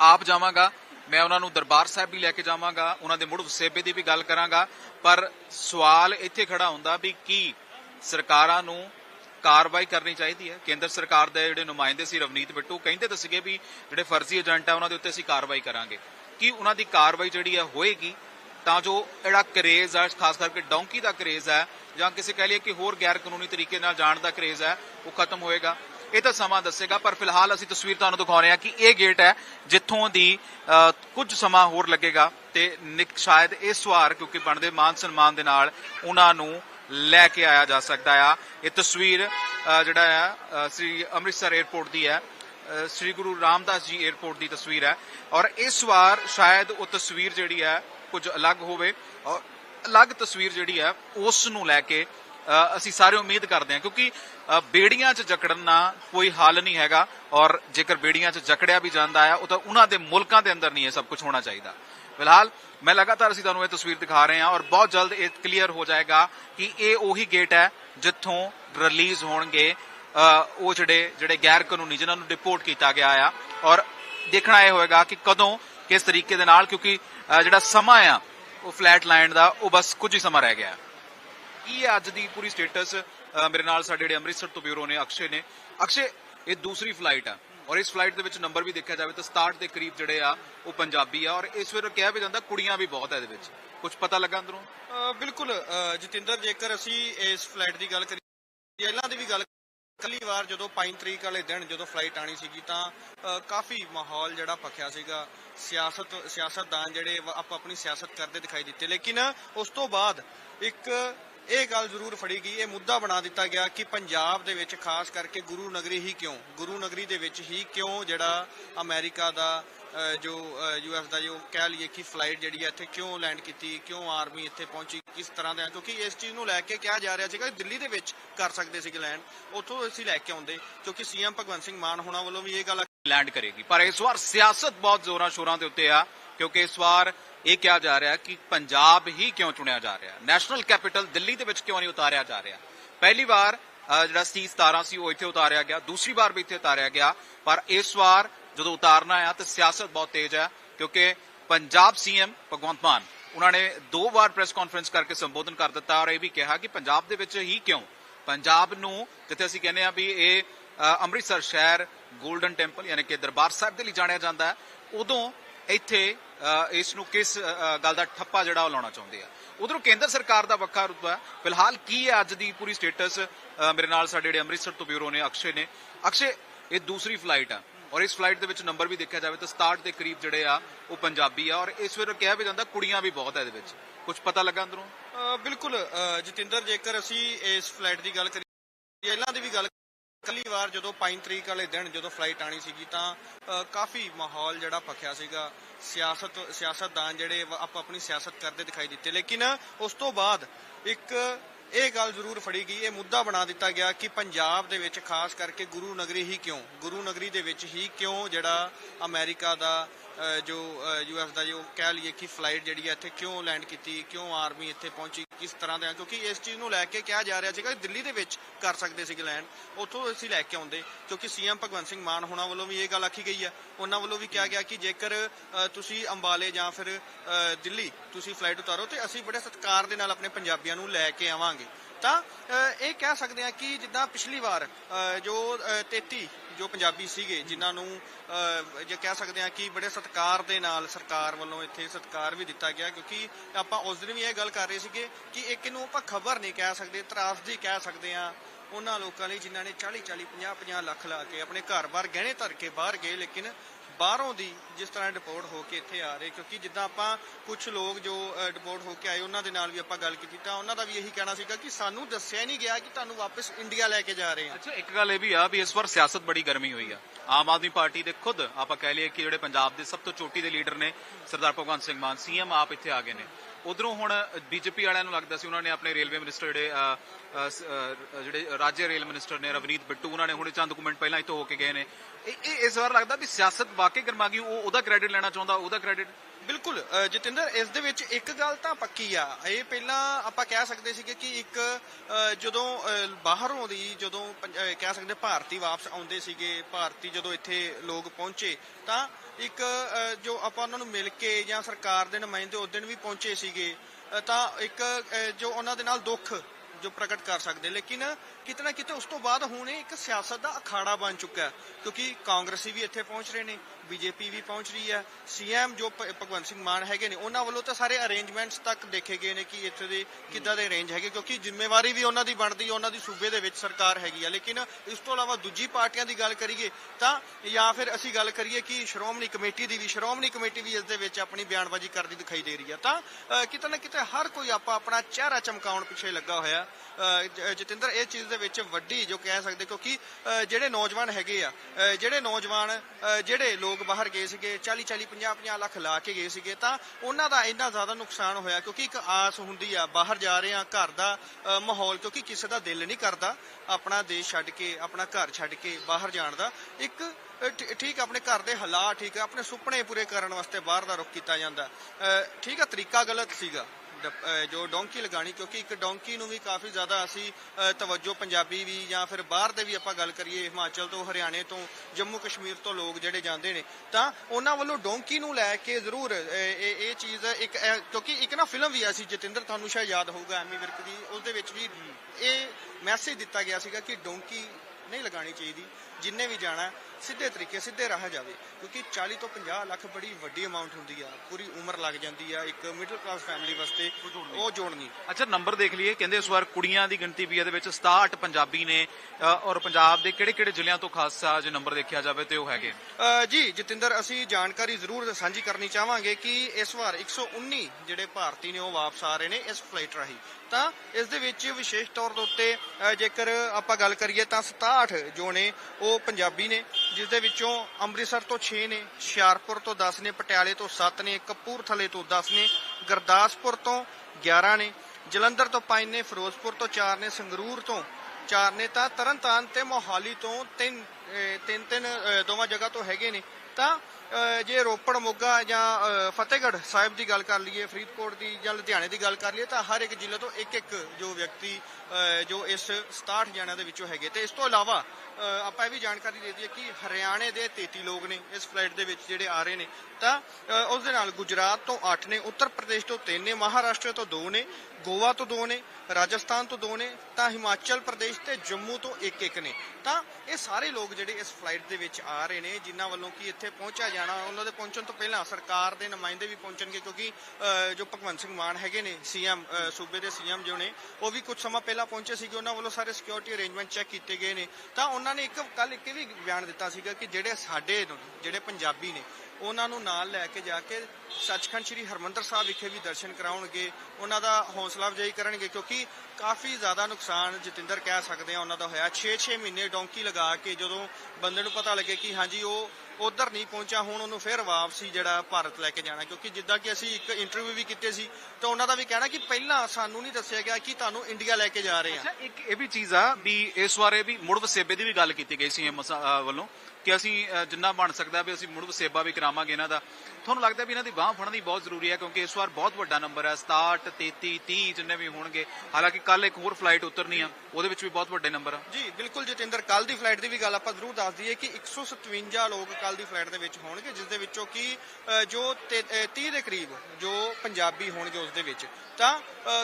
S2: ਆਪ ਜਾਵਾਂਗਾ ਮੈਂ ਉਹਨਾਂ ਨੂੰ ਦਰਬਾਰ ਸਾਹਿਬ ਵੀ ਲੈ ਕੇ ਜਾਵਾਂਗਾ, ਉਹਨਾਂ ਦੇ ਮੁੜ ਵਸੇਬੇ ਦੀ ਵੀ ਗੱਲ ਕਰਾਂਗਾ, ਪਰ ਸਵਾਲ ਇੱਥੇ ਖੜਾ ਹੁੰਦਾ ਵੀ ਕੀ ਸਰਕਾਰਾਂ ਨੂੰ ਕਾਰਵਾਈ ਕਰਨੀ ਚਾਹੀਦੀ ਹੈ? ਕੇਂਦਰ ਸਰਕਾਰ ਦੇ ਜਿਹੜੇ ਨੁਮਾਇੰਦੇ ਸੀ ਰਵਨੀਤ ਬਿੱਟੂ ਕਹਿੰਦੇ ਤਾਂ ਸੀਗੇ ਵੀ ਜਿਹੜੇ ਫਰਜ਼ੀ ਏਜੰਟ ਆ, ਉਹਨਾਂ ਦੇ ਉੱਤੇ ਅਸੀਂ ਕਾਰਵਾਈ ਕਰਾਂਗੇ। ਕੀ ਉਹਨਾਂ ਦੀ ਕਾਰਵਾਈ ਜਿਹੜੀ ਹੈ ਹੋਏਗੀ? ਤਾਂ ਜੋ ਜਿਹੜਾ ਕਰੇਜ਼ ਹੈ ਖਾਸ ਕਰਕੇ ਡੌਂਕੀ ਦਾ ਕਰੇਜ਼ ਹੈ ਜਾਂ ਕਿਸੇ ਕਹਿ ਲਈਏ ਕਿ ਹੋਰ ਗੈਰ ਕਾਨੂੰਨੀ ਤਰੀਕੇ ਨਾਲ ਜਾਣ ਦਾ ਕਰੇਜ਼ ਹੈ ਉਹ ਖਤਮ ਹੋਏਗਾ। ਇਹ ਤਾਂ ਸਮਾਂ ਦੱਸੇਗਾ, ਪਰ ਫਿਲਹਾਲ ਅਸੀਂ ਤਸਵੀਰ ਤੁਹਾਨੂੰ ਦਿਖਾ ਰਹੇ ਹਾਂ ਕਿ ਇਹ ਗੇਟ ਹੈ, ਜਿੱਥੋਂ ਦੀ ਕੁਝ ਸਮਾਂ ਹੋਰ ਲੱਗੇਗਾ ਤੇ ਨਿਕ, ਸ਼ਾਇਦ ਇਸ ਵਾਰ ਕਿਉਂਕਿ ਬਣਦੇ ਮਾਨ ਸਨਮਾਨ ਦੇ ਨਾਲ ਉਹਨਾਂ ਨੂੰ ਲੈ ਕੇ ਆਇਆ ਜਾ ਸਕਦਾ ਆ। ਇਹ ਤਸਵੀਰ ਜਿਹੜਾ ਆ ਸ੍ਰੀ ਅੰਮ੍ਰਿਤਸਰ 에ਅਰਪੋਰਟ ਦੀ ਹੈ। ਸ੍ਰੀ ਗੁਰੂ ਰਾਮਦਾਸ ਜੀ 에ਅਰਪੋਰਟ ਦੀ ਤਸਵੀਰ ਹੈ। ਔਰ ਇਸ ਵਾਰ ਸ਼ਾਇਦ ਉਹ ਤਸਵੀਰ ਜਿਹੜੀ ਹੈ, ਕੁਝ ਅਲੱਗ ਹੋਵੇ, ਔਰ ਅਲੱਗ ਤਸਵੀਰ ਜਿਹੜੀ ਹੈ, ਉਸ ਨੂੰ ਲੈ ਕੇ ਅਸੀਂ ਸਾਰੇ ਉਮੀਦ ਕਰਦੇ ਹਾਂ, ਕਿਉਂਕਿ ਬੇੜੀਆਂ 'ਚ ਜਕੜਨਾ ਕੋਈ ਹੱਲ ਨਹੀਂ ਹੈਗਾ ਔਰ ਜੇਕਰ ਬੇੜੀਆਂ 'ਚ ਜਕੜਿਆ ਵੀ ਜਾਂਦਾ ਹੈ, ਉਹ ਤਾਂ ਉਹਨਾਂ ਦੇ ਮੁਲਕਾਂ ਦੇ ਅੰਦਰ ਨਹੀਂ ਇਹ ਸਭ ਕੁਝ ਹੋਣਾ ਚਾਹੀਦਾ। ਫਿਲਹਾਲ, ਮੈਂ ਲਗਾਤਾਰ ਅਸੀਂ ਤੁਹਾਨੂੰ ਇਹ ਤਸਵੀਰ ਦਿਖਾ ਰਹੇ ਹਾਂ ਔਰ ਬਹੁਤ ਜਲਦ ਇਹ ਕਲੀਅਰ ਹੋ ਜਾਏਗਾ ਕਿ ਇਹ ਉਹੀ ਗੇਟ ਹੈ ਜਿੱਥੋਂ ਰਿਲੀਜ਼ ਹੋਣਗੇ ਉਹ ਜਿਹੜੇ ਜਿਹੜੇ ਗੈਰ ਕਾਨੂੰਨੀ, ਜਿਨ੍ਹਾਂ ਨੂੰ ਡਿਪੋਰਟ ਕੀਤਾ ਗਿਆ ਆ। ਔਰ ਦੇਖਣਾ ਇਹ ਹੋਏਗਾ ਕਿ ਕਦੋਂ, ਕਿਸ ਤਰੀਕੇ ਦੇ ਨਾਲ, ਕਿਉਂਕਿ ਜਿਹੜਾ ਸਮਾਂ ਆ, ਉਹ ਫਲੈਟ ਲਾਈਨ ਦਾ, ਉਹ ਬਸ ਕੁਝ ਹੀ ਸਮਾਂ ਰਹਿ ਗਿਆ। ਕੀ ਹੈ ਅੱਜ ਦੀ ਪੂਰੀ ਸਟੇਟਸ ਮੇਰੇ ਨਾਲ ਸਾਡੇ ਜਿਹੜੇ ਅੰਮ੍ਰਿਤਸਰ ਤੋਂ ਬਿਊਰੋ ਨੇ, ਅਕਸ਼ੇ ਨੇ। ਅਕਸ਼ੇ, ਇਹ ਦੂਸਰੀ ਫਲਾਈਟ ਆ ਔਰ ਇਸ ਫਲਾਈਟ ਦੇ ਵਿੱਚ ਨੰਬਰ ਵੀ ਦੇਖਿਆ ਜਾਵੇ ਤਾਂ 67 ਦੇ ਕਰੀਬ ਜਿਹੜੇ ਆ, ਉਹ ਪੰਜਾਬੀ ਆ ਔਰ ਇਸ ਵੇਲੇ ਕਿਹਾ ਵੀ ਜਾਂਦਾ ਕੁੜੀਆਂ ਵੀ ਬਹੁਤ ਆ ਇਹਦੇ ਵਿੱਚ। ਕੁਝ ਪਤਾ ਲੱਗਾ ਅੰਦਰੋਂ?
S1: ਬਿਲਕੁਲ ਜਤਿੰਦਰ, ਜੇਕਰ ਅਸੀਂ ਇਸ ਫਲਾਈਟ ਦੀ ਗੱਲ ਕਰੀਏ, ਪਹਿਲਾਂ ਦੀ ਵੀ ਗੱਲ ਕੱਲੀ ਵਾਰ ਜਦੋਂ 5 ਤਰੀਕ ਵਾਲੇ ਦਿਨ ਜਦੋਂ ਫਲਾਈਟ ਆਣੀ ਸੀਗੀ ਤਾਂ ਕਾਫੀ ਮਾਹੌਲ ਜਿਹੜਾ ਪੱਖਿਆ ਸੀਗਾ। ਸਿਆਸਤ, ਸਿਆਸਤਦਾਨ ਜਿਹੜੇ ਆਪਾਂ ਆਪਣੀ ਸਿਆਸਤ ਕਰਦੇ ਦਿਖਾਈ ਦਿੱਤੇ। ਲੇਕਿਨ ਉਸ ਤੋਂ ਬਾਅਦ ਇੱਕ ਇਹ ਗੱਲ ਜ਼ਰੂਰ ਫੜੀ ਗਈ, ਇਹ ਮੁੱਦਾ ਬਣਾ ਦਿੱਤਾ ਗਿਆ ਕਿ ਪੰਜਾਬ ਦੇ ਵਿੱਚ ਖਾਸ ਕਰਕੇ ਗੁਰੂ ਨਗਰੀ ਹੀ ਕਿਉਂ, ਗੁਰੂ ਨਗਰੀ ਦੇ ਵਿੱਚ ਹੀ ਕਿਉਂ ਜਿਹੜਾ ਅਮਰੀਕਾ ਦਾ ਜੋ ਯੂਐਸ ਦਾ ਜੋ ਕਹਿ ਲਈਏ ਕਿ ਫਲਾਈਟ ਜਿਹੜੀ ਹੈ ਇੱਥੇ ਕਿਉਂ ਲੈਂਡ ਕੀਤੀ, ਕਿਉਂ ਆਰਮੀ ਇੱਥੇ ਪਹੁੰਚੀ, ਕਿਸ ਤਰ੍ਹਾਂ ਦਾ ਕਿਉਂਕਿ ਇਸ ਚੀਜ਼ ਨੂੰ ਲੈ ਕੇ ਕਿਹਾ ਜਾ ਰਿਹਾ ਸੀਗਾ ਦਿੱਲੀ ਦੇ ਵਿੱਚ ਕਰ ਸਕਦੇ ਸੀਗੇ ਲੈਂਡ ਉੱਥੋਂ ਅਸੀਂ ਲੈ ਕੇ ਆਉਂਦੇ, ਕਿਉਂਕਿ ਸੀਐਮ ਭਗਵੰਤ ਸਿੰਘ ਮਾਨ ਹੋਣਾ ਵੱਲੋਂ ਵੀ ਇਹ ਗੱਲ
S2: ਲੈਂਡ ਕਰੇਗੀ। ਪਰ ਇਸ ਵਾਰ ਸਿਆਸਤ ਬਹੁਤ ਜ਼ੋਰਾਂ ਸ਼ੋਰਾਂ ਦੇ ਉੱਤੇ ਆ ਕਿਉਂਕਿ ਇਸ ਵਾਰ ਇਹ ਕਿਹਾ ਜਾ ਰਿਹਾ ਕਿ ਪੰਜਾਬ ਹੀ ਕਿਉਂ ਚੁਣਿਆ ਜਾ ਰਿਹਾ? ਨੈਸ਼ਨਲ ਕੈਪੀਟਲ ਦਿੱਲੀ ਦੇ ਵਿੱਚ ਕਿਉਂ ਨਹੀਂ ਉਤਾਰਿਆ ਜਾ ਰਿਹਾ? ਪਹਿਲੀ ਵਾਰ ਜਿਹੜਾ ਸੀ 17 ਸੀ, ਉਹ ਇੱਥੇ ਉਤਾਰਿਆ ਗਿਆ। ਦੂਸਰੀ ਵਾਰ ਵੀ ਇੱਥੇ ਉਤਾਰਿਆ ਗਿਆ। ਪਰ ਇਸ ਵਾਰ ਜਦੋਂ ਉਤਾਰਨਾ ਆ ਤਾਂ ਸਿਆਸਤ ਬਹੁਤ ਤੇਜ਼ ਹੈ, ਕਿਉਂਕਿ ਪੰਜਾਬ ਸੀਐਮ ਭਗਵੰਤ ਮਾਨ, ਉਹਨਾਂ ਨੇ ਦੋ ਵਾਰ ਪ੍ਰੈਸ ਕਾਨਫਰੰਸ ਕਰਕੇ ਸੰਬੋਧਨ ਕਰ ਦਿੱਤਾ ਔਰ ਇਹ ਵੀ ਕਿਹਾ ਕਿ ਪੰਜਾਬ ਦੇ ਵਿੱਚ ਹੀ ਕਿਉਂ? ਪੰਜਾਬ ਨੂੰ, ਜਿੱਥੇ ਅਸੀਂ ਕਹਿੰਦੇ ਆ ਵੀ ਇਹ ਅੰਮ੍ਰਿਤਸਰ ਸ਼ਹਿਰ 골ਡਨ ਟੈਂਪਲ, ਯਾਨੀ ਕਿ ਦਰਬਾਰ ਸਾਹਿਬ ਦੇ ਲਈ ਜਾਣਿਆ ਜਾਂਦਾ ਹੈ, ਉਦੋਂ ਇੱਥੇ ਇਸ ਨੂੰ ਕਿਸ ਗੱਲ ਦਾ ਠੱਪਾ ਜਿਹੜਾ ਉਹ ਲਾਉਣਾ ਚਾਹੁੰਦੇ ਆ। ਉਧਰੋਂ ਕੇਂਦਰ ਸਰਕਾਰ ਦਾ ਵੱਖਰਾ ਰੁਤਬਾ ਫਿਲਹਾਲ ਕੀ ਹੈ ਅੱਜ ਦੀ ਪੂਰੀ ਸਟੇਟਸ? ਮੇਰੇ ਨਾਲ ਸਾਡੇ ਜਿਹੜੇ ਅੰਮ੍ਰਿਤਸਰ ਤੋਂ ਬਿਊਰੋ ਨੇ ਅਕਸ਼ੇ ਨੇ। ਅਕਸ਼ੇ, ਇਹ ਦੂਸਰੀ ਫਲਾਈਟ ਆ ਔਰ ਇਸ ਫਲਾਈਟ ਦੇ ਵਿੱਚ ਨੰਬਰ ਵੀ ਦੇਖਿਆ ਜਾਵੇ ਤਾਂ 67 ਦੇ ਕਰੀਬ ਜਿਹੜੇ ਆ, ਉਹ ਪੰਜਾਬੀ ਆ ਔਰ ਇਸ ਵੇਲੇ ਕਿਹਾ ਵੀ ਜਾਂਦਾ ਕੁੜੀਆਂ ਵੀ ਬਹੁਤ ਆ ਇਹਦੇ ਵਿੱਚ। ਕੁਝ ਪਤਾ ਲੱਗਾ ਅੰਦਰੋਂ?
S1: ਬਿਲਕੁਲ ਜਤਿੰਦਰ, ਜੇਕਰ ਅਸੀਂ ਇਸ ਫਲਾਈਟ ਦੀ ਗੱਲ ਕਰੀਏ, ਪਹਿਲਾਂ ਦੀ ਵੀ ਗੱਲ ਕੱਲੀ ਵਾਰ ਜਦੋਂ 5 ਤਰੀਕ ਵਾਲੇ ਦਿਨ ਜਦੋਂ ਫਲਾਈਟ ਆਣੀ ਸੀਗੀ ਤਾਂ ਕਾਫੀ ਮਾਹੌਲ ਜਿਹੜਾ ਪੱਖਿਆ ਸੀਗਾ। ਸਿਆਸਤ, ਸਿਆਸਤਦਾਨ ਜਿਹੜੇ ਵਾ- ਆਪਣੀ ਸਿਆਸਤ ਕਰਦੇ ਦਿਖਾਈ ਦਿੱਤੇ। ਲੇਕਿਨ ਉਸ ਤੋਂ ਬਾਅਦ ਇੱਕ ਇਹ ਗੱਲ ਜ਼ਰੂਰ ਫੜੀ ਗਈ, ਇਹ ਮੁੱਦਾ ਬਣਾ ਦਿੱਤਾ ਗਿਆ ਕਿ ਪੰਜਾਬ ਦੇ ਵਿੱਚ ਖਾਸ ਕਰਕੇ ਗੁਰੂ ਨਗਰੀ ਹੀ ਕਿਉਂ? ਗੁਰੂ ਨਗਰੀ ਦੇ ਵਿੱਚ ਹੀ ਕਿਉਂ ਜਿਹੜਾ ਅਮਰੀਕਾ ਦਾ ਜੋ ਯੂਐਸ ਦਾ ਜੋ ਕਹਿ ਲਈਏ ਕਿ ਫਲਾਈਟ ਜਿਹੜੀ ਹੈ ਇੱਥੇ ਕਿਉਂ ਲੈਂਡ ਕੀਤੀ ਕਿਉਂ ਆਰਮੀ ਇੱਥੇ ਪਹੁੰਚੀ ਕਿਸ ਤਰ੍ਹਾਂ ਦਾ ਕਿਉਂਕਿ ਇਸ ਚੀਜ਼ ਨੂੰ ਲੈ ਕੇ ਕਿਹਾ ਜਾ ਰਿਹਾ ਸੀਗਾ ਦਿੱਲੀ ਦੇ ਵਿੱਚ ਕਰ ਸਕਦੇ ਸੀਗੇ ਲੈਂਡ ਉੱਥੋਂ ਅਸੀਂ ਲੈ ਕੇ ਆਉਂਦੇ ਕਿਉਂਕਿ ਸੀਐਮ ਭਗਵੰਤ ਸਿੰਘ ਮਾਨ ਹੋਣਾ ਵੱਲੋਂ ਵੀ ਇਹ ਗੱਲ ਆਖੀ ਗਈ ਹੈ ਉਹਨਾਂ ਵੱਲੋਂ ਵੀ ਕਿਹਾ ਗਿਆ ਕਿ ਜੇਕਰ ਤੁਸੀਂ ਅੰਬਾਲੇ ਜਾਂ ਫਿਰ ਦਿੱਲੀ ਤੁਸੀਂ ਫਲਾਈਟ ਉਤਾਰੋ ਤੇ ਅਸੀਂ ਬੜੇ ਸਤਿਕਾਰ ਦੇ ਨਾਲ ਆਪਣੇ ਪੰਜਾਬੀਆਂ ਨੂੰ ਲੈ ਕੇ ਆਵਾਂਗੇ। ਤਾਂ ਇਹ ਕਹਿ ਸਕਦੇ ਹਾਂ ਕਿ ਜਿੱਦਾਂ ਪਿਛਲੀ ਵਾਰ ਜੋ ਅ, 33 ਜੋ ਪੰਜਾਬੀ ਸੀਗੇ, ਜਿਨ੍ਹਾਂ ਨੂੰ ਜੇ ਕਹਿ ਸਕਦੇ ਹਾਂ ਕਿ ਬੜੇ ਸਤਿਕਾਰ ਦੇ ਨਾਲ ਸਰਕਾਰ ਵੱਲੋਂ ਇੱਥੇ ਸਤਿਕਾਰ ਵੀ ਦਿੱਤਾ ਗਿਆ, ਕਿਉਂਕਿ ਆਪਾਂ ਉਸ ਦਿਨ ਵੀ ਇਹ ਗੱਲ ਕਰ ਰਹੇ ਸੀਗੇ ਕਿ ਇੱਕ ਨੂੰ ਆਪਾਂ ਖਬਰ ਨਹੀਂ ਕਹਿ ਸਕਦੇ, ਤਰਾਸਦੀ ਕਹਿ ਸਕਦੇ ਹਾਂ। ਉਹਨਾਂ ਲੋਕਾਂ ਲਈ ਜਿਨ੍ਹਾਂ ਨੇ 40 40 50 50 ਲੱਖ ਲਾ ਕੇ ਆਪਣੇ ਘਰ-ਬਾਰ ਗਹਿਣੇ ਧਰ ਕੇ ਬਾਹਰ ਗਏ, ਲੇਕਿਨ ਬਾਹਰੋਂ ਦੀ ਜਿਸ ਤਰ੍ਹਾਂ ਡਿਪੋਰਟ ਹੋ ਕੇ ਇੱਥੇ ਆ ਰਹੇ, ਕਿਉਂਕਿ ਜਿੱਦਾਂ ਆਪਾਂ ਕੁਝ ਲੋਕ ਜੋ ਡਿਪੋਰਟ ਹੋ ਕੇ ਆਏ, ਉਹਨਾਂ ਦੇ ਨਾਲ ਵੀ ਆਪਾਂ ਗੱਲ ਕੀਤੀ, ਤਾਂ ਉਹਨਾਂ ਦਾ ਵੀ ਇਹੀ ਕਹਿਣਾ ਸੀਗਾ ਕਿ ਸਾਨੂੰ ਦੱਸਿਆ ਨਹੀਂ ਗਿਆ ਕਿ ਤੁਹਾਨੂੰ ਵਾਪਸ ਇੰਡੀਆ ਲੈ ਕੇ ਜਾ ਰਹੇ ਹਾਂ।
S2: ਅੱਛਾ, ਇੱਕ ਗੱਲ ਇਹ ਵੀ ਆ ਵੀ ਇਸ ਵਾਰ ਸਿਆਸਤ ਬੜੀ ਗਰਮੀ ਹੋਈ ਆ। ਆਮ ਆਦਮੀ ਪਾਰਟੀ ਦੇ ਖੁਦ ਆਪਾਂ ਕਹਿ ਲਈਏ ਕਿ ਜਿਹੜੇ ਪੰਜਾਬ ਦੇ ਸਭ ਤੋਂ ਚੋਟੀ ਦੇ ਲੀਡਰ ਨੇ, ਸਰਦਾਰ ਭਗਵੰਤ ਸਿੰਘ ਮਾਨ, ਸੀਐਮ ਆਪ ਇੱਥੇ ਆ ਗਏ ਨੇ। ਉਧਰੋਂ ਹੁਣ ਬੀਜੇਪੀ ਵਾਲਿਆਂ ਨੂੰ ਲੱਗਦਾ ਸੀ ਉਹਨਾਂ ਨੇ ਆਪਣੇ ਰੇਲਵੇ ਮਿਨਿਸਟਰ ਜਿਹੜੇ ਅ, ਜਿਹੜੇ ਰਾਜ ਰੇਲ ਮਿਨਿਸਟਰ ਨੇ ਰਵਨੀਤ ਬਿੱਟੂ ਉਹਨਾਂ ਨੇ ਹੁਣੇ ਚੰਦ ਕੁ ਮਿੰਟ ਪਹਿਲਾਂ ਇੱਥੋਂ ਹੋ ਕੇ ਗਏ ਨੇ। ਇਹ ਇਹ ਇਸ ਵਾਰ ਲੱਗਦਾ ਵੀ ਸਿਆਸਤ ਵਾਕਈ ਗਰਮਾ ਗਈ ਉਹ ਉਹਦਾ ਕ੍ਰੈਡਿਟ ਲੈਣਾ ਚਾਹੁੰਦਾ ਉਹਦਾ ਕ੍ਰੈਡਿਟ
S1: ਬਿਲਕੁਲ ਜਤਿੰਦਰ, ਇਸ ਦੇ ਵਿੱਚ ਇੱਕ ਗੱਲ ਤਾਂ ਪੱਕੀ ਆ। ਇਹ ਪਹਿਲਾਂ ਆਪਾਂ ਕਹਿ ਸਕਦੇ ਸੀਗੇ ਕਿ ਇੱਕ ਜਦੋਂ ਬਾਹਰੋਂ ਦੀ ਜਦੋਂ ਕਹਿ ਸਕਦੇ ਭਾਰਤੀ ਵਾਪਸ ਆਉਂਦੇ ਸੀਗੇ, ਭਾਰਤੀ ਜਦੋਂ ਇੱਥੇ ਲੋਕ ਪਹੁੰਚੇ, ਤਾਂ ਇੱਕ ਜੋ ਆਪਾਂ ਉਹਨਾਂ ਨੂੰ ਮਿਲ ਕੇ ਜਾਂ ਸਰਕਾਰ ਦੇ ਨੁਮਾਇੰਦੇ ਉਸ ਦਿਨ ਵੀ ਪਹੁੰਚੇ ਸੀਗੇ ਤਾਂ ਇੱਕ ਜੋ ਉਹਨਾਂ ਦੇ ਨਾਲ ਦੁੱਖ ਜੋ ਪ੍ਰਗਟ ਕਰ ਸਕਦੇ। ਲੇਕਿਨ ਕਿਤੇ ਨਾ ਕਿਤੇ ਉਸ ਤੋਂ ਬਾਅਦ ਹੁਣ ਇੱਕ ਸਿਆਸਤ ਦਾ ਅਖਾੜਾ ਬਣ ਚੁੱਕਾ ਹੈ, ਕਿਉਂਕਿ ਕਾਂਗਰਸੀ ਵੀ ਇੱਥੇ ਪਹੁੰਚ ਰਹੇ ਨੇ ਬੀਜੇਪੀ ਵੀ ਪਹੁੰਚ ਰਹੀ ਹੈ। ਸੀਐਮ ਜੋ ਭਗਵੰਤ ਸਿੰਘ ਮਾਨ ਹੈਗੇ ਨੇ, ਉਹਨਾਂ ਵੱਲੋਂ ਤਾਂ ਸਾਰੇ ਅਰੇਂਜਮੈਂਟਸ ਤੱਕ ਦੇਖੇ ਗਏ ਨੇ ਕਿ ਇੱਥੇ ਦੇ ਕਿੱਦਾਂ ਦੇ ਅਰੇਂਜ ਹੈਗੇ, ਕਿਉਂਕਿ ਜ਼ਿੰਮੇਵਾਰੀ ਵੀ ਉਹਨਾਂ ਦੀ ਬਣਦੀ ਹੈ, ਉਹਨਾਂ ਦੀ ਸੂਬੇ ਦੇ ਵਿੱਚ ਸਰਕਾਰ ਹੈਗੀ ਆ ਲੇਕਿਨ ਇਸ ਤੋਂ ਇਲਾਵਾ ਦੂਜੀ ਪਾਰਟੀਆਂ ਦੀ ਗੱਲ ਕਰੀਏ ਤਾਂ, ਜਾਂ ਫਿਰ ਅਸੀਂ ਗੱਲ ਕਰੀਏ ਕਿ ਸ਼੍ਰੋਮਣੀ ਕਮੇਟੀ ਦੀ ਵੀ, ਸ਼੍ਰੋਮਣੀ ਕਮੇਟੀ ਵੀ ਇਸ ਦੇ ਵਿੱਚ ਆਪਣੀ ਬਿਆਨਬਾਜ਼ੀ ਕਰਦੀ ਦਿਖਾਈ ਦੇ ਰਹੀ ਹੈ। ਤਾਂ ਕਿਤੇ ਨਾ ਕਿਤੇ ਹਰ ਕੋਈ ਆਪਾਂ ਆਪਣਾ ਚਿਹਰਾ ਚਮਕਾਉਣ ਪਿੱਛੇ ਲੱਗਾ ਹੋਇਆ ਜਤਿੰਦਰ, ਇਹ ਚੀਜ਼ ਦੇ ਵਿੱਚ ਵੱਡੀ ਜੋ ਕਹਿ ਸਕਦੇ ਕਿਉਂਕਿ ਜਿਹੜੇ ਨੌਜਵਾਨ ਹੈਗੇ ਆ ਜਿਹੜੇ ਨੌਜਵਾਨ ਜਿਹੜੇ ਲੋਕ ਬਾਹਰ ਗਏ ਸੀਗੇ 40 40 50 50 ਲੱਖ ਲਾ ਕੇ ਗਏ ਸੀਗੇ ਤਾਂ ਉਹਨਾਂ ਦਾ ਇੰਨਾ ਜ਼ਿਆਦਾ ਨੁਕਸਾਨ ਹੋਇਆ ਕਿਉਂਕਿ ਇੱਕ ਆਸ ਹੁੰਦੀ ਆ ਬਾਹਰ ਜਾ ਰਹੇ ਆ ਘਰ ਦਾ ਮਾਹੌਲ ਕਿਉਂਕਿ ਕਿਸੇ ਦਾ ਦਿਲ ਨਹੀਂ ਕਰਦਾ ਆਪਣਾ ਦੇਸ਼ ਛੱਡ ਕੇ ਆਪਣਾ ਘਰ ਛੱਡ ਕੇ ਬਾਹਰ ਜਾਣ ਦਾ। ਇੱਕ ਠੀਕ ਆਪਣੇ ਘਰ ਦੇ ਹਾਲਾਤ ਠੀਕ ਆਪਣੇ ਸੁਪਨੇ ਪੂਰੇ ਕਰਨ ਵਾਸਤੇ ਬਾਹਰ ਦਾ ਰੁਖ ਕੀਤਾ ਜਾਂਦਾ। ਅ, ਠੀਕ ਆ ਤਰੀਕਾ ਗਲਤ ਸੀਗਾ। ਜੋ ਡੋਂਕੀ ਲਗਾਣੀ, ਕਿਉਂਕਿ ਇੱਕ ਡੋਂਕੀ ਨੂੰ ਵੀ ਕਾਫੀ ਜ਼ਿਆਦਾ ਅਸੀਂ ਤਵੱਜੋ ਪੰਜਾਬੀ ਵੀ ਜਾਂ ਫਿਰ ਬਾਹਰ ਦੇ ਵੀ ਆਪਾਂ ਗੱਲ ਕਰੀਏ, ਹਿਮਾਚਲ ਤੋਂ, ਹਰਿਆਣੇ ਤੋਂ, ਜੰਮੂ ਕਸ਼ਮੀਰ ਤੋਂ ਲੋਕ ਜਿਹੜੇ ਜਾਂਦੇ ਨੇ, ਤਾਂ ਉਹਨਾਂ ਵੱਲੋਂ ਡੋਂਕੀ ਨੂੰ ਲੈ ਕੇ ਜ਼ਰੂਰ ਇਹ ਇਹ ਚੀਜ਼ ਇੱਕ ਕਿਉਂਕਿ ਇੱਕ ਨਾ ਫਿਲਮ ਵੀ ਆ ਸੀ, ਜਤਿੰਦਰ ਤੁਹਾਨੂੰ ਸ਼ਾਇਦ ਯਾਦ ਹੋਊਗਾ, ਐਮੀ ਵਿਰਕ ਦੀ, ਉਸ ਦੇ ਵਿੱਚ ਵੀ ਇਹ ਮੈਸੇਜ ਦਿੱਤਾ ਗਿਆ ਸੀਗਾ ਕਿ ਡੋਂਕੀ ਨਹੀਂ ਲਗਾਣੀ ਚਾਹੀਦੀ, ਜਿੰਨੇ ਵੀ ਜਾਣਾ ਸਿੱਧੇ ਤਰੀਕੇ ਸਿੱਧੇ ਰਾਹ ਜਾਵੇ ਕਿਉਂਕਿ 40 ਤੋਂ 50 ਲੱਖ ਬੜੀ ਵੱਡੀ ਅਮਾਉਂਟ ਹੁੰਦੀ ਆ ਪੂਰੀ ਉਮਰ ਲੱਗ ਜਾਂਦੀ ਆ ਇੱਕ ਮਿਡਲ ਕਲਾਸ ਫੈਮਿਲੀ ਵਾਸਤੇ ਉਹ ਜੋੜਨੀ
S2: ਅੱਛਾ ਨੰਬਰ ਦੇਖ ਲਈਏ ਕਹਿੰਦੇ ਇਸ ਵਾਰ ਕੁੜੀਆਂ ਦੀ ਗਿਣਤੀ ਵੀ ਇਹਦੇ ਵਿੱਚ 67 ਪੰਜਾਬੀ ਨੇ ਔਰ ਪੰਜਾਬ ਦੇ ਕਿਹੜੇ ਕਿਹੜੇ ਜ਼ਿਲ੍ਹਿਆਂ ਤੋਂ ਖਾਸਾ ਜੇ ਨੰਬਰ ਦੇਖਿਆ ਜਾਵੇ ਤੇ ਉਹ ਹੈਗੇ।
S1: ਜੀ ਜਤਿੰਦਰ ਅਸੀਂ ਜਾਣਕਾਰੀ ਜ਼ਰੂਰ ਸਾਂਝੀ ਕਰਨੀ ਚਾਹਾਂਗੇ ਕਿ ਇਸ ਵਾਰ 119 ਜਿਹੜੇ ਭਾਰਤੀ ਨੇ ਉਹ ਵਾਪਸ ਆ ਰਹੇ ਨੇ ਇਸ ਫਲਾਈਟ ਰਾਹੀਂ। ਤਾਂ ਇਸ ਦੇ ਵਿੱਚ ਵਿਸ਼ੇਸ਼ ਤੌਰ ਦੇ ਉੱਤੇ ਜੇਕਰ ਆਪਾਂ ਗੱਲ ਕਰੀਏ ਤਾਂ 67 ਜੋ ਨੇ ਉਹ ਪੰਜਾਬੀ ਨੇ ਜਿਸ ਦੇ ਵਿੱਚੋਂ ਅੰਮ੍ਰਿਤਸਰ ਤੋਂ 6 ਨੇ, ਹੁਸ਼ਿਆਰਪੁਰ ਤੋਂ 10 ਨੇ, ਪਟਿਆਲੇ ਤੋਂ 7 ਨੇ, ਕਪੂਰਥਲੇ ਤੋਂ 10 ਨੇ, ਗੁਰਦਾਸਪੁਰ ਤੋਂ 11 ਨੇ, ਜਲੰਧਰ ਤੋਂ 5 ਨੇ, ਫਿਰੋਜ਼ਪੁਰ ਤੋਂ 4 ਨੇ, ਸੰਗਰੂਰ ਤੋਂ ਚਾਰ ਨੇ, ਤਾਂ ਤਰਨਤਾਰਨ ਤੇ ਮੋਹਾਲੀ ਤੋਂ ਤਿੰਨ ਤਿੰਨ ਤਿੰਨ ਦੋਵਾਂ ਜਗ੍ਹਾ ਤੋਂ ਹੈਗੇ ਨੇ। ਤਾਂ ਜੇ ਰੋਪੜ, ਮੋਗਾ ਜਾਂ ਫਤਿਹਗੜ੍ਹ ਸਾਹਿਬ ਦੀ ਗੱਲ ਕਰ ਲਈਏ, ਫਰੀਦਕੋਟ ਦੀ ਜਾਂ ਲੁਧਿਆਣੇ ਦੀ ਗੱਲ ਕਰ ਲਈਏ, ਤਾਂ ਹਰ ਇੱਕ ਜ਼ਿਲ੍ਹੇ ਤੋਂ ਇੱਕ ਇੱਕ ਜੋ ਵਿਅਕਤੀ ਜੋ ਇਸ 67 ਜਣਿਆਂ ਦੇ ਵਿੱਚੋਂ ਹੈਗੇ। ਤੇ ਇਸ ਤੋਂ ਇਲਾਵਾ ਆਪਾਂ ਇਹ ਵੀ ਜਾਣਕਾਰੀ ਦੇ ਦਈਏ ਕਿ ਹਰਿਆਣੇ ਦੇ 33 ਲੋਕ ਨੇ ਇਸ ਫਲਾਈਟ ਦੇ ਵਿੱਚ ਜਿਹੜੇ ਆ ਰਹੇ ਨੇ। ਤਾਂ ਉਸ ਦੇ ਨਾਲ ਗੁਜਰਾਤ ਤੋਂ 8 ਨੇ, ਉੱਤਰ ਪ੍ਰਦੇਸ਼ ਤੋਂ 3 ਨੇ, ਮਹਾਰਾਸ਼ਟਰ ਤੋਂ 2 ਨੇ, ਗੋਆ ਤੋਂ 2 ਨੇ, ਰਾਜਸਥਾਨ ਤੋਂ 2 ਨੇ, ਤਾਂ ਹਿਮਾਚਲ ਪ੍ਰਦੇਸ਼ ਤੇ ਜੰਮੂ ਤੋਂ 1-1 ਨੇ। ਤਾਂ ਇਹ ਸਾਰੇ ਲੋਕ ਜਿਹੜੇ ਇਸ ਫਲਾਈਟ ਦੇ ਵਿੱਚ ਆ ਰਹੇ ਨੇ, ਜਿਨ੍ਹਾਂ ਵੱਲੋਂ ਕਿ ਇੱਥੇ ਪਹੁੰਚਿਆ ਜਾਣਾ, ਉਹਨਾਂ ਦੇ ਪਹੁੰਚਣ ਤੋਂ ਪਹਿਲਾਂ ਸਰਕਾਰ ਦੇ ਨੁਮਾਇੰਦੇ ਵੀ ਪਹੁੰਚਣਗੇ ਕਿਉਂਕਿ ਜੋ ਭਗਵੰਤ ਸਿੰਘ ਮਾਨ ਹੈਗੇ ਨੇ, ਸੀਐਮ ਸੂਬੇ ਦੇ ਸੀਐਮ ਜੋ ਨੇ, ਉਹ ਵੀ ਕੁਝ ਸਮਾਂ ਪਹਿਲਾਂ ਪਹੁੰਚੇ ਸੀਗੇ, ਉਹਨਾਂ ਵੱਲੋਂ ਸਾਰੇ ਸਿਕਿਉਰਿਟੀ ਅਰੇਂਜਮੈਂਟ ਚੈੱਕ ਕੀਤੇ ਗਏ ਨੇ। ਤਾਂ ਉਹਨਾਂ ਨੇ ਇੱਕ ਕੱਲ ਇੱਕ ਵੀ ਬਿਆਨ ਦਿੱਤਾ ਸੀਗਾ ਕਿ ਜਿਹੜੇ ਸਾਡੇ ਜਿਹੜੇ ਪੰਜਾਬੀ ਨੇ, ਉਹਨਾਂ ਨੂੰ ਨਾਲ ਲੈ ਕੇ ਜਾ ਕੇ ਸੱਚਖੰਡ ਸ੍ਰੀ ਹਰਮੰਦਰ ਸਾਹਿਬ ਵਿਖੇ ਵੀ ਦਰਸ਼ਨ ਕਰਾਉਣਗੇ, ਉਹਨਾਂ ਦਾ ਹੌਸਲਾ ਅਫਜ਼ਾਈ ਕਰਨਗੇ, ਕਿਉਂਕਿ ਕਾਫੀ ਜ਼ਿਆਦਾ ਨੁਕਸਾਨ ਜਤਿੰਦਰ ਕਹਿ ਸਕਦੇ ਆ, ਉਹਨਾਂ ਦਾ ਹੋਇਆ। 6-6 ਮਹੀਨੇ ਡੌਂਕੀ ਲਗਾ ਕੇ ਜਦੋਂ ਬੰਦੇ ਨੂੰ ਪਤਾ ਲੱਗੇ ਕਿ ਹਾਂਜੀ, ਉਹ ਉਧਰ ਨਹੀਂ ਪਹੁੰਚਿਆ, ਹੁਣ ਉਹਨੂੰ ਫਿਰ ਵਾਪਸੀ ਜਿਹੜਾ ਭਾਰਤ ਲੈ ਕੇ ਜਾਣਾ, ਕਿਉਂਕਿ ਜਿੱਦਾਂ ਕਿ ਅਸੀਂ ਇੱਕ ਇੰਟਰਵਿਊ ਵੀ ਕੀਤੇ ਸੀ, ਤਾਂ ਉਹਨਾਂ ਦਾ ਵੀ ਕਹਿਣਾ ਕਿ ਪਹਿਲਾਂ ਸਾਨੂੰ ਨਹੀਂ ਦੱਸਿਆ ਗਿਆ ਕਿ ਤੁਹਾਨੂੰ ਇੰਡੀਆ ਲੈ ਕੇ ਜਾ ਰਹੇ ਆ।
S2: ਅੱਛਾ, ਇੱਕ ਇਹ ਵੀ ਚੀਜ਼ ਆ ਵੀ ਇਸ ਬਾਰੇ ਵੀ ਮੁੜ ਵਸੇਬੇ ਦੀ ਵੀ ਗੱਲ ਕੀਤੀ ਗਈ ਸੀ ਐਮ ਵੱਲੋਂ। ਕਿ ਅਸੀਂ ਜਿੰਨਾ ਬਣ ਸਕਦਾ ਵੀ ਅਸੀਂ ਮੁੜ ਵਸੇਬਾ ਵੀ ਕਰਾਵਾਂਗੇ ਇਹਨਾਂ ਦਾ। ਤੁਹਾਨੂੰ ਲੱਗਦਾ ਵੀ ਇਹਨਾਂ ਦੀ ਬਾਹ ਫੜਨੀ ਬਹੁਤ ਜ਼ਰੂਰੀ ਹੈ, ਕਿਉਂਕਿ ਇਸ ਵਾਰ ਬਹੁਤ ਵੱਡਾ ਨੰਬਰ ਹੈ 67 33 30 ਜਿੰਨੇ ਵੀ ਹੋਣਗੇ। ਹਾਲਾਂਕਿ ਕੱਲ ਇੱਕ ਹੋਰ ਫਲਾਈਟ ਉਤਰਨੀ ਆ, ਉਹਦੇ ਵਿੱਚ ਵੀ ਬਹੁਤ ਵੱਡੇ ਨੰਬਰ ਆ।
S1: ਜੀ, ਬਿਲਕੁਲ ਜਤਿੰਦਰ ਕੱਲ ਦੀ ਫਲਾਈਟ ਦੀ ਵੀ ਗੱਲ ਆਪਾਂ ਜ਼ਰੂਰ ਦੱਸ ਦਈਏ ਕਿ 157 ਲੋਕ ਕੱਲ ਦੀ ਫਲਾਈਟ ਦੇ ਵਿੱਚ ਹੋਣਗੇ ਜਿਸ ਦੇ ਵਿੱਚੋਂ ਕਿ ਜੋ ਤੇ- 30 ਦੇ ਕਰੀਬ ਜੋ ਪੰਜਾਬੀ ਹੋਣਗੇ ਉਸ ਦੇ ਵਿੱਚ। ਤਾਂ